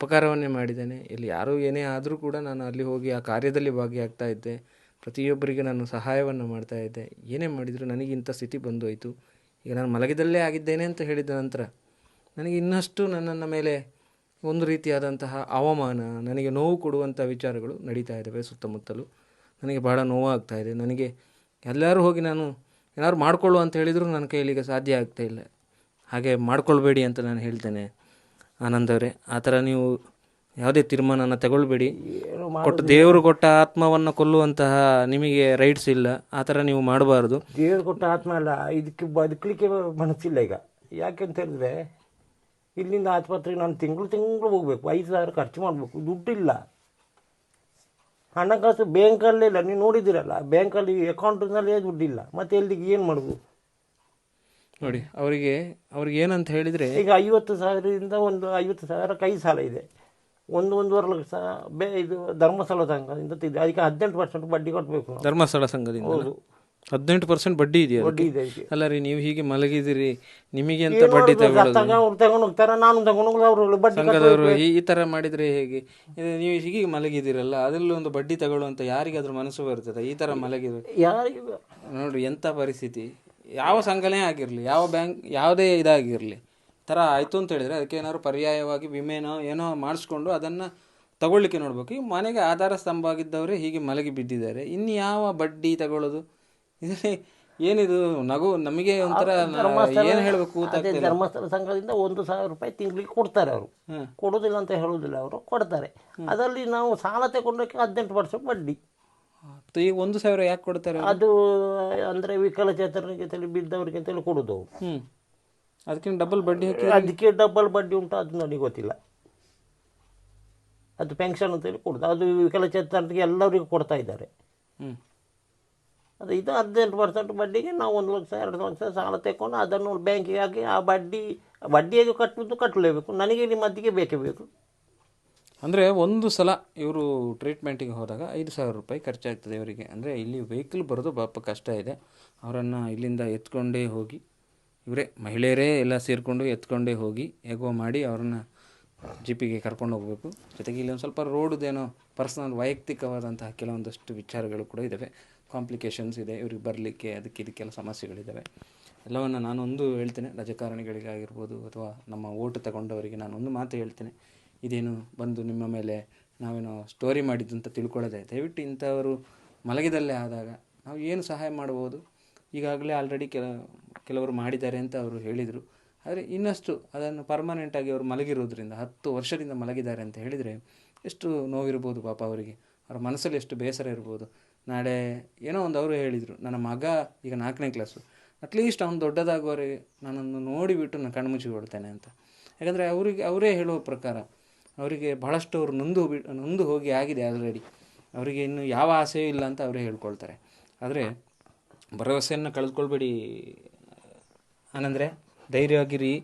ಉಪಕಾರವನ್ನೇ ಮಾಡಿದ್ದೇನೆ. ಇಲ್ಲಿ ಯಾರೂ ಏನೇ ಆದರೂ ಕೂಡ ನಾನು ಅಲ್ಲಿ ಹೋಗಿ ಆ ಕಾರ್ಯದಲ್ಲಿ ಭಾಗಿಯಾಗ್ತಾ ಇದ್ದೆ, ಪ್ರತಿಯೊಬ್ಬರಿಗೆ ನಾನು ಸಹಾಯವನ್ನು ಮಾಡ್ತಾ ಇದ್ದೆ. ಏನೇ ಮಾಡಿದರೂ ನನಗೆ ಇಂಥ ಸ್ಥಿತಿ ಬಂದೋಯಿತು. ಈಗ ನಾನು ಮಲಗಿದಲ್ಲೇ ಆಗಿದ್ದೇನೆ ಅಂತ ಹೇಳಿದ ನಂತರ, ನನಗೆ ಇನ್ನಷ್ಟು ನನ್ನನ್ನು ಮೇಲೆ ಒಂದು ರೀತಿಯಾದಂತಹ ಅವಮಾನ ನನಗೆ ನೋವು ಕೊಡುವಂಥ ವಿಚಾರಗಳು ನಡೀತಾ ಇದ್ದಾವೆ ಸುತ್ತಮುತ್ತಲು. ನನಗೆ ಭಾಳ ನೋವಾಗ್ತಾ ಇದೆ. ನನಗೆ ಎಲ್ಲರೂ ಹೋಗಿ ನಾನು ಏನಾದ್ರು ಮಾಡಿಕೊಳ್ಳು ಅಂತ ಹೇಳಿದರೂ ನನ್ನ ಕೈಲಿಗೆ ಸಾಧ್ಯ ಆಗ್ತಾ ಇಲ್ಲ. ಹಾಗೆ ಮಾಡ್ಕೊಳ್ಬೇಡಿ ಅಂತ ನಾನು ಹೇಳ್ತೇನೆ. ಆನಂದವರೇ ಆ ಥರ ನೀವು ಯಾವುದೇ ತೀರ್ಮಾನನ ತಗೊಳ್ಬೇಡಿ. ಕೊಟ್ಟು ದೇವರು ಕೊಟ್ಟ ಆತ್ಮವನ್ನು ಕೊಲ್ಲುವಂತಹ ನಿಮಗೆ ರೈಟ್ಸ್ ಇಲ್ಲ. ಆ ಥರ ನೀವು ಮಾಡಬಾರ್ದು. ದೇವರು ಕೊಟ್ಟ ಆತ್ಮ ಅಲ್ಲ ಇದಕ್ಕೆ ಬದುಕಲಿಕ್ಕೆ ಮನಸ್ಸಿಲ್ಲ ಈಗ. ಯಾಕೆಂತ ಹೇಳಿದ್ರೆ ಇಲ್ಲಿಂದ ಆಸ್ಪತ್ರೆಗೆ ನಾನು ತಿಂಗಳು ತಿಂಗಳು ಹೋಗ್ಬೇಕು ಐದು ಸಾವಿರ ಖರ್ಚು ಮಾಡಬೇಕು ದುಡ್ಡಿಲ್ಲ. ಹಣಕಾಸು ಬ್ಯಾಂಕಲ್ಲೇ ಇಲ್ಲ ನೀವು ನೋಡಿದ್ದೀರಲ್ಲ ಬ್ಯಾಂಕಲ್ಲಿ ಅಕೌಂಟ್ನಲ್ಲೇ ದುಡ್ಡಿಲ್ಲ ಮತ್ತೆ ಎಲ್ಲಿಗೆ ಏನು ಮಾಡೋದು? ನೋಡಿ ಅವರಿಗೆ ಅವ್ರಿಗೆ ಏನಂತ ಹೇಳಿದರೆ ಈಗ ಐವತ್ತು ಸಾವಿರದಿಂದ ಒಂದು ಐವತ್ತು ಸಾವಿರ ಕೈ ಸಾಲ ಇದೆ. ಒಂದು ಒಂದೂವರೆ ಲಕ್ಷ ಬೇ ಇದು ಧರ್ಮಸ್ಥಳ ಸಂಘದಿಂದ ತೆಗ್ದು ಅದಕ್ಕೆ ಹದಿನೆಂಟು ಪರ್ಸೆಂಟ್ ಬಡ್ಡಿ ಕಟ್ಟಬೇಕು ನಾವು. ಧರ್ಮಸ್ಥಳ ಸಂಘದಿಂದ. ಹೌದು. ಹದಿನೆಂಟು ಪರ್ಸೆಂಟ್ ಬಡ್ಡಿ ಇದೆಯಾ ಬಡ್ಡಿ ಇದೆ ಅದಕ್ಕೆ ಅಲ್ಲ ರೀ ನೀವು ಹೀಗೆ ಮಲಗಿದಿರಿ ನಿಮಗೆ ಅಂತ ಬಡ್ಡಿ ತಗೊಳ್ಳೋದು ತಗೊಂಡು ತಗೊಂಡು ಹೋಗ್ತಾರೆ ನಾನು ತಗೊಂಡು ಹೋಗೋದು ಅವರು ಬಡ್ಡಿ ಸಂಘದವರು ಈ ತರ ಮಾಡಿದ್ರೆ ಹೇಗೆ? ಇದು ನೀವು ಹೀಗೆ ಮಲಗಿದಿರಲ್ಲ ಅದ್ರಲ್ಲಿ ಒಂದು ಬಡ್ಡಿ ತಗೊಳ್ಳುವಂತ ಯಾರಿಗಾದ್ರೂ ಮನಸ್ಸು ಬರ್ತದೆ? ಈ ತರ ಮಲಗಿದ್ರೆ? ನೋಡಿ ನೋಡ್ರಿ ಎಂತ ಪರಿಸ್ಥಿತಿ? ಯಾವ ಸಂಘನೇ ಆಗಿರಲಿ ಯಾವ ಬ್ಯಾಂಕ್ ಯಾವುದೇ ಇದಾಗಿರಲಿ ತರ ಆಯ್ತು ಅಂತ ಹೇಳಿದ್ರೆ ಅದಕ್ಕೆ ಏನಾದ್ರು ಪರ್ಯಾಯವಾಗಿ ವಿಮೆನೋ ಏನೋ ಮಾಡಿಸ್ಕೊಂಡು ಅದನ್ನ ತಗೊಳ್ಳಿಕ್ಕೆ ನೋಡ್ಬೇಕು. ಈ ಮನೆಗೆ ಆಧಾರ ಸ್ತಂಭ ಆಗಿದ್ದವರೇ ಹೀಗೆ ಮಲಗಿ ಬಿದ್ದಿದ್ದಾರೆ. ಇನ್ನು ಯಾವ ಬಡ್ಡಿ ತಗೊಳ್ಳೋದು? ಇದರಲ್ಲಿ ಏನಿದು ನಗು ನಮಗೆ ಒಂಥರ ಏನು ಹೇಳಬೇಕು ಅದೇ ಧರ್ಮಸ್ಥಳ ಸಂಘದಿಂದ ಒಂದು ಸಾವಿರ ರೂಪಾಯಿ ತಿಂಗಳಿಗೆ ಕೊಡ್ತಾರೆ ಅವರು. ಕೊಡೋದಿಲ್ಲ ಅಂತ ಹೇಳೋದಿಲ್ಲ ಅವರು ಕೊಡ್ತಾರೆ. ಅದರಲ್ಲಿ ನಾವು ಸಾಲ ತಗೊಂಡಕ್ಕೆ ಹದಿನೆಂಟು ವರ್ಷ ಬಡ್ಡಿ. ಈಗ ಒಂದು ಸಾವಿರ ಯಾಕೆ ಕೊಡ್ತಾರೆ ಅದು ಅಂದರೆ ವಿಕಲಚೇತನಿಗೆ ಅಂತೇಳಿ ಬಿದ್ದವ್ರಿಗೆ ಅಂತೇಳಿ ಕೊಡೋದು ಅವರು. ಅದಕ್ಕೆ ಡಬಲ್ ಬಡ್ಡಿ ಅದಕ್ಕೆ ಡಬಲ್ ಬಡ್ಡಿ ಉಂಟು ಅದು ನನಗೆ ಗೊತ್ತಿಲ್ಲ. ಅದು ಪೆನ್ಷನ್ ಅಂತೇಳಿ ಕೊಡೋದು. ಅದು ವಿಕಲಚೇತನರಿಗೆ ಎಲ್ಲರಿಗೂ ಕೊಡ್ತಾ ಇದ್ದಾರೆ. ಹ್ಞೂ ಅದು ಇದು ಹದಿನೆಂಟು ಪರ್ಸೆಂಟ್ ಬಡ್ಡಿಗೆ ನಾವು ಒಂದು ಲಕ್ಷ, ಎರಡು ಲಕ್ಷ ಸಾಲ ತೆಕ್ಕೊಂಡು ಅದನ್ನು ಬ್ಯಾಂಕಿಗೆ ಹಾಕಿ ಆ ಬಡ್ಡಿ, ಬಡ್ಡಿಯಾಗಿ ಕಟ್ಟುವುದು ಕಟ್ಟಲೇಬೇಕು. ನನಗೆ ನಿಮ್ಮ ಮದ್ದಿಗೆ ಬೇಕೇ ಬೇಕು. ಅಂದರೆ ಒಂದು ಸಲ ಇವರು ಟ್ರೀಟ್ಮೆಂಟಿಗೆ ಹೋದಾಗ ಐದು ಸಾವಿರ ರೂಪಾಯಿ ಖರ್ಚಾಗ್ತದೆ ಇವರಿಗೆ. ಅಂದರೆ ಇಲ್ಲಿ ವೆಹಿಕಲ್ ಬರೋದು ಪಾಪ ಕಷ್ಟ ಇದೆ. ಅವರನ್ನು ಇಲ್ಲಿಂದ ಎತ್ಕೊಂಡೇ ಹೋಗಿ, ಇವರೇ ಮಹಿಳೆಯರೇ ಎಲ್ಲ ಸೇರಿಕೊಂಡು ಎತ್ಕೊಂಡೇ ಹೋಗಿ, ಹೇಗೋ ಮಾಡಿ ಅವ್ರನ್ನ ಜಿಪಿಗೆ ಕರ್ಕೊಂಡು ಹೋಗಬೇಕು. ಜೊತೆಗೆ ಇಲ್ಲಿ ಒಂದು ಸ್ವಲ್ಪ ರೋಡ್ದೇನೋ ಪರ್ಸ್ನಲ್ ವೈಯಕ್ತಿಕವಾದಂತಹ ಕೆಲವೊಂದಷ್ಟು ವಿಚಾರಗಳು ಕೂಡ ಇದ್ದಾವೆ ಕಾಂಪ್ಲಿಕೇಶನ್ಸ್ ಇದೆ, ಇವ್ರಿಗೆ ಬರಲಿಕ್ಕೆ ಅದಕ್ಕೆ ಇದಕ್ಕೆಲ್ಲ ಸಮಸ್ಯೆಗಳಿದ್ದಾವೆ ಎಲ್ಲವನ್ನು ನಾನೊಂದು ಹೇಳ್ತೇನೆ, ರಾಜಕಾರಣಿಗಳಿಗಾಗಿರ್ಬೋದು ಅಥವಾ ನಮ್ಮ ಓಟು ತಗೊಂಡವರಿಗೆ ನಾನು ಒಂದು ಮಾತು ಹೇಳ್ತೇನೆ. ಇದೇನು ಬಂದು ನಿಮ್ಮ ಮೇಲೆ ನಾವೇನೋ ಸ್ಟೋರಿ ಮಾಡಿದ್ದು ಅಂತ ತಿಳ್ಕೊಳ್ಳೋದೆ, ದಯವಿಟ್ಟು ಇಂಥವರು ಮಲಗಿದಲ್ಲೇ ಆದಾಗ ನಾವು ಏನು ಸಹಾಯ ಮಾಡ್ಬೋದು? ಈಗಾಗಲೇ ಆಲ್ರೆಡಿ ಕೆಲ, ಕೆಲವರು ಮಾಡಿದ್ದಾರೆ ಅಂತ ಅವರು ಹೇಳಿದರು. ಆದರೆ ಇನ್ನಷ್ಟು ಅದನ್ನು ಪರ್ಮನೆಂಟಾಗಿ ಅವರು ಮಲಗಿರೋದ್ರಿಂದ, ಹತ್ತು ವರ್ಷದಿಂದ ಮಲಗಿದ್ದಾರೆ ಅಂತ ಹೇಳಿದರೆ ಎಷ್ಟು ನೋವಿರ್ಬೋದು ಪಾಪ ಅವರಿಗೆ. ಅವರ ಮನಸ್ಸಲ್ಲಿ ಎಷ್ಟು ಬೇಸರ ಇರ್ಬೋದು. ನಾಳೆ ಏನೋ ಒಂದು ಅವರು ಹೇಳಿದರು, ನನ್ನ ಮಗ ಈಗ ನಾಲ್ಕನೇ ಕ್ಲಾಸು ಅಟ್ಲೀಸ್ಟ್ ಅವ್ನು ದೊಡ್ಡದಾಗುವವರೆಗೆ ನಾನನ್ನು ನೋಡಿಬಿಟ್ಟು ನಾನು ಕಣ್ಮುಚ್ಚಿ ಕೊಡ್ತೇನೆ ಅಂತ. ಯಾಕಂದರೆ ಅವರಿಗೆ, ಅವರೇ ಹೇಳುವ ಪ್ರಕಾರ ಅವರಿಗೆ ಬಹಳಷ್ಟು ಅವರು ನೊಂದು ಬಿ ನೊಂದು ಹೋಗಿ ಆಗಿದೆ ಆಲ್ರೆಡಿ ಅವರಿಗೆ ಇನ್ನು ಯಾವ ಆಸೆಯೂ ಇಲ್ಲ ಅಂತ ಅವರೇ ಹೇಳ್ಕೊಳ್ತಾರೆ. ಆದರೆ ಭರವಸೆಯನ್ನು ಕಳೆದುಕೊಳ್ಬೇಡಿ, ಆನಂದರೆ ಧೈರ್ಯವಾಗಿರಿ.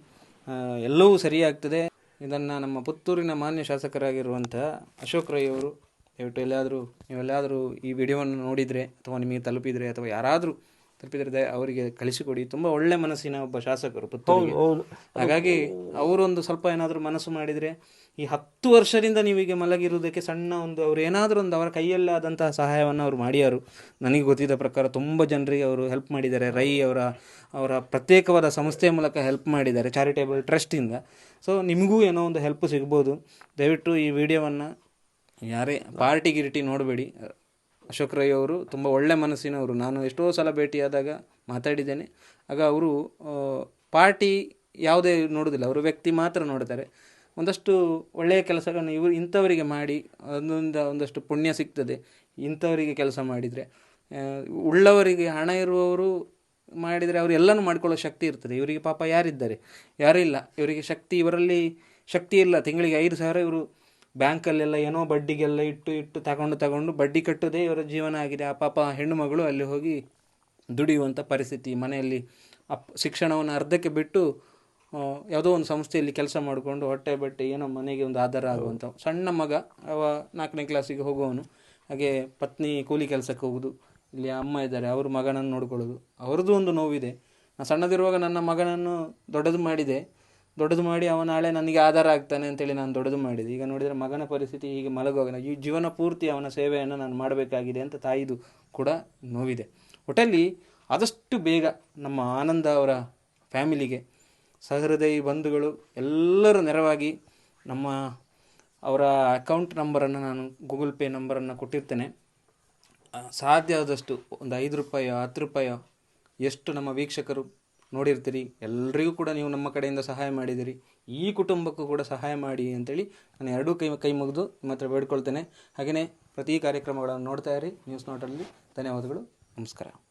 ಎಲ್ಲವೂ ಸರಿಯಾಗ್ತದೆ. ಇದನ್ನು ನಮ್ಮ ಪುತ್ತೂರಿನ ಮಾನ್ಯ ಶಾಸಕರಾಗಿರುವಂಥ ಅಶೋಕ್ ರೈ ಅವರು ದಯವಿಟ್ಟು ಎಲ್ಲಾದರೂ ನೀವೆಲ್ಲಾದರೂ ಈ ವಿಡಿಯೋವನ್ನು ನೋಡಿದರೆ ಅಥವಾ ನಿಮಗೆ ತಲುಪಿದರೆ ಅಥವಾ ಯಾರಾದರೂ ತಲುಪಿದರೆ ದಯ ಅವರಿಗೆ ಕಳಿಸಿಕೊಡಿ ತುಂಬ ಒಳ್ಳೆ ಮನಸ್ಸಿನ ಒಬ್ಬ ಶಾಸಕರು ಪುತ್ತೂರಿಗೆ. ಹೌದು ಹಾಗಾಗಿ ಅವರೊಂದು ಸ್ವಲ್ಪ ಏನಾದರೂ ಮನಸ್ಸು ಮಾಡಿದರೆ ಈ ಹತ್ತು ವರ್ಷದಿಂದ ನೀವೀಗ ಮಲಗಿರುವುದಕ್ಕೆ ಸಣ್ಣ ಒಂದು ಅವರು ಏನಾದರೂ ಒಂದು ಅವರ ಕೈಯಲ್ಲಾದಂತಹ ಸಹಾಯವನ್ನು ಅವರು ಮಾಡಿಯಾರು. ನನಗೆ ಗೊತ್ತಿದ್ದ ಪ್ರಕಾರ ತುಂಬ ಜನರಿಗೆ ಅವರು ಹೆಲ್ಪ್ ಮಾಡಿದ್ದಾರೆ. ರೈ ಅವರ ಅವರ ಪ್ರತ್ಯೇಕವಾದ ಸಂಸ್ಥೆಯ ಮೂಲಕ ಹೆಲ್ಪ್ ಮಾಡಿದ್ದಾರೆ ಚಾರಿಟೇಬಲ್ ಟ್ರಸ್ಟಿಂದ ಸೊ ನಿಮಗೂ ಏನೋ ಒಂದು ಹೆಲ್ಪ್ ಸಿಗ್ಬೋದು. ದಯವಿಟ್ಟು ಈ ವಿಡಿಯೋವನ್ನು ಯಾರೇ ಪಾರ್ಟಿ ಗಿರಿಟಿ ನೋಡಬೇಡಿ. ಅಶೋಕ್ ರೈ ಅವರು ತುಂಬ ಒಳ್ಳೆ ಮನಸ್ಸಿನವರು. ನಾನು ಎಷ್ಟೋ ಸಲ ಭೇಟಿಯಾದಾಗ ಮಾತಾಡಿದ್ದೇನೆ. ಆಗ ಅವರು ಪಾರ್ಟಿ ಯಾವುದೇ ನೋಡೋದಿಲ್ಲ. ಅವರು ವ್ಯಕ್ತಿ ಮಾತ್ರ ನೋಡ್ತಾರೆ. ಒಂದಷ್ಟು ಒಳ್ಳೆಯ ಕೆಲಸಗಳನ್ನು ಇವರು ಇಂಥವರಿಗೆ ಮಾಡಿ, ಅದರಿಂದ ಒಂದಷ್ಟು ಪುಣ್ಯ ಸಿಗ್ತದೆ ಇಂಥವರಿಗೆ ಕೆಲಸ ಮಾಡಿದರೆ. ಉಳ್ಳವರಿಗೆ ಹಣ ಇರುವವರು ಮಾಡಿದರೆ ಅವರು ಎಲ್ಲನೂ ಮಾಡಿಕೊಳ್ಳೋ ಶಕ್ತಿ ಇರ್ತದೆ. ಇವರಿಗೆ ಪಾಪ ಯಾರಿದ್ದಾರೆ? ಯಾರೂ ಇಲ್ಲ ಇವರಿಗೆ ಶಕ್ತಿ, ಇವರಲ್ಲಿ ಶಕ್ತಿ ಇಲ್ಲ. ತಿಂಗಳಿಗೆ ಐದು ಸಾವಿರ ಇವರು ಬ್ಯಾಂಕಲ್ಲೆಲ್ಲ ಏನೋ ಬಡ್ಡಿಗೆಲ್ಲ ಇಟ್ಟು ಇಟ್ಟು ತಗೊಂಡು ತಗೊಂಡು ಬಡ್ಡಿ ಕಟ್ಟೋದೇ ಇವರ ಜೀವನ ಆಗಿದೆ. ಆ ಪಾಪ ಹೆಣ್ಣು ಮಗಳು ಅಲ್ಲಿ ಹೋಗಿ ದುಡಿಯುವಂಥ ಪರಿಸ್ಥಿತಿ. ಮನೆಯಲ್ಲಿ ಅಪ್ ಶಿಕ್ಷಣವನ್ನು ಅರ್ಧಕ್ಕೆ ಬಿಟ್ಟು ಯಾವುದೋ ಒಂದು ಸಂಸ್ಥೆಯಲ್ಲಿ ಕೆಲಸ ಮಾಡಿಕೊಂಡು ಹೊಟ್ಟೆ ಬಟ್ಟೆ ಏನೋ ಮನೆಗೆ ಒಂದು ಆಧಾರ ಆಗುವಂಥ ಸಣ್ಣ ಮಗ, ಅವ ನಾಲ್ಕನೇ ಕ್ಲಾಸಿಗೆ ಹೋಗುವವನು. ಹಾಗೆ ಪತ್ನಿ ಕೂಲಿ ಕೆಲಸಕ್ಕೆ ಹೋಗೋದು. ಇಲ್ಲಿ ಅಮ್ಮ ಇದ್ದಾರೆ, ಅವರು ಮಗನನ್ನು ನೋಡ್ಕೊಳ್ಳೋದು. ಅವ್ರದ್ದು ಒಂದು ನೋವಿದೆ. ನಾನು ಸಣ್ಣದಿರುವಾಗ ನನ್ನ ಮಗನನ್ನು ದೊಡ್ಡದು ಮಾಡಿದೆ. ದೊಡ್ಡದು ಮಾಡಿ ಅವ ನಾಳೆ ನನಗೆ ಆಧಾರ ಆಗ್ತಾನೆ ಅಂತೇಳಿ ನಾನು ದೊಡ್ಡದು ಮಾಡಿದೆ. ಈಗ ನೋಡಿದರೆ ಮಗನ ಪರಿಸ್ಥಿತಿ ಹೀಗೆ ಮಲಗುವಾಗ ಈ ಜೀವನ ಪೂರ್ತಿ ಅವನ ಸೇವೆಯನ್ನು ನಾನು ಮಾಡಬೇಕಾಗಿದೆ ಅಂತ ತಾಯಿದು ಕೂಡ ನೋವಿದೆ. ಒಟ್ಟಲ್ಲಿ ಆದಷ್ಟು ಬೇಗ ನಮ್ಮ ಆನಂದ ಅವರ ಫ್ಯಾಮಿಲಿಗೆ ಸಹೃದಯಿ ಬಂಧುಗಳು ಎಲ್ಲರೂ ನೆರವಾಗಿ ನಮ್ಮ ಅವರ ಅಕೌಂಟ್ ನಂಬರನ್ನು ನಾನು ಗೂಗಲ್ ಪೇ ನಂಬರನ್ನು ಕೊಟ್ಟಿರ್ತೇನೆ. ಸಾಧ್ಯ ಆದಷ್ಟು ಒಂದು ಐದು ರೂಪಾಯೋ ಹತ್ತು ರೂಪಾಯೋ ಎಷ್ಟು ನಮ್ಮ ವೀಕ್ಷಕರು ನೋಡಿರ್ತೀರಿ. ಎಲ್ರಿಗೂ ಕೂಡ ನೀವು ನಮ್ಮ ಕಡೆಯಿಂದ ಸಹಾಯ ಮಾಡಿದಿರಿ. ಈ ಕುಟುಂಬಕ್ಕೂ ಕೂಡ ಸಹಾಯ ಮಾಡಿ ಅಂತೇಳಿ ನಾನು ಎರಡೂ ಕೈ ಕೈ ಮುಗಿದು ನಿಮ್ಮ ಹತ್ರ ಬೇಡ್ಕೊಳ್ತೇನೆ. ಹಾಗೆಯೇ ಪ್ರತಿ ಕಾರ್ಯಕ್ರಮಗಳನ್ನು ನೋಡ್ತಾ ಇರಿ. ನ್ಯೂಸ್ ನೋಟಲ್ಲಿ ಧನ್ಯವಾದಗಳು. ನಮಸ್ಕಾರ.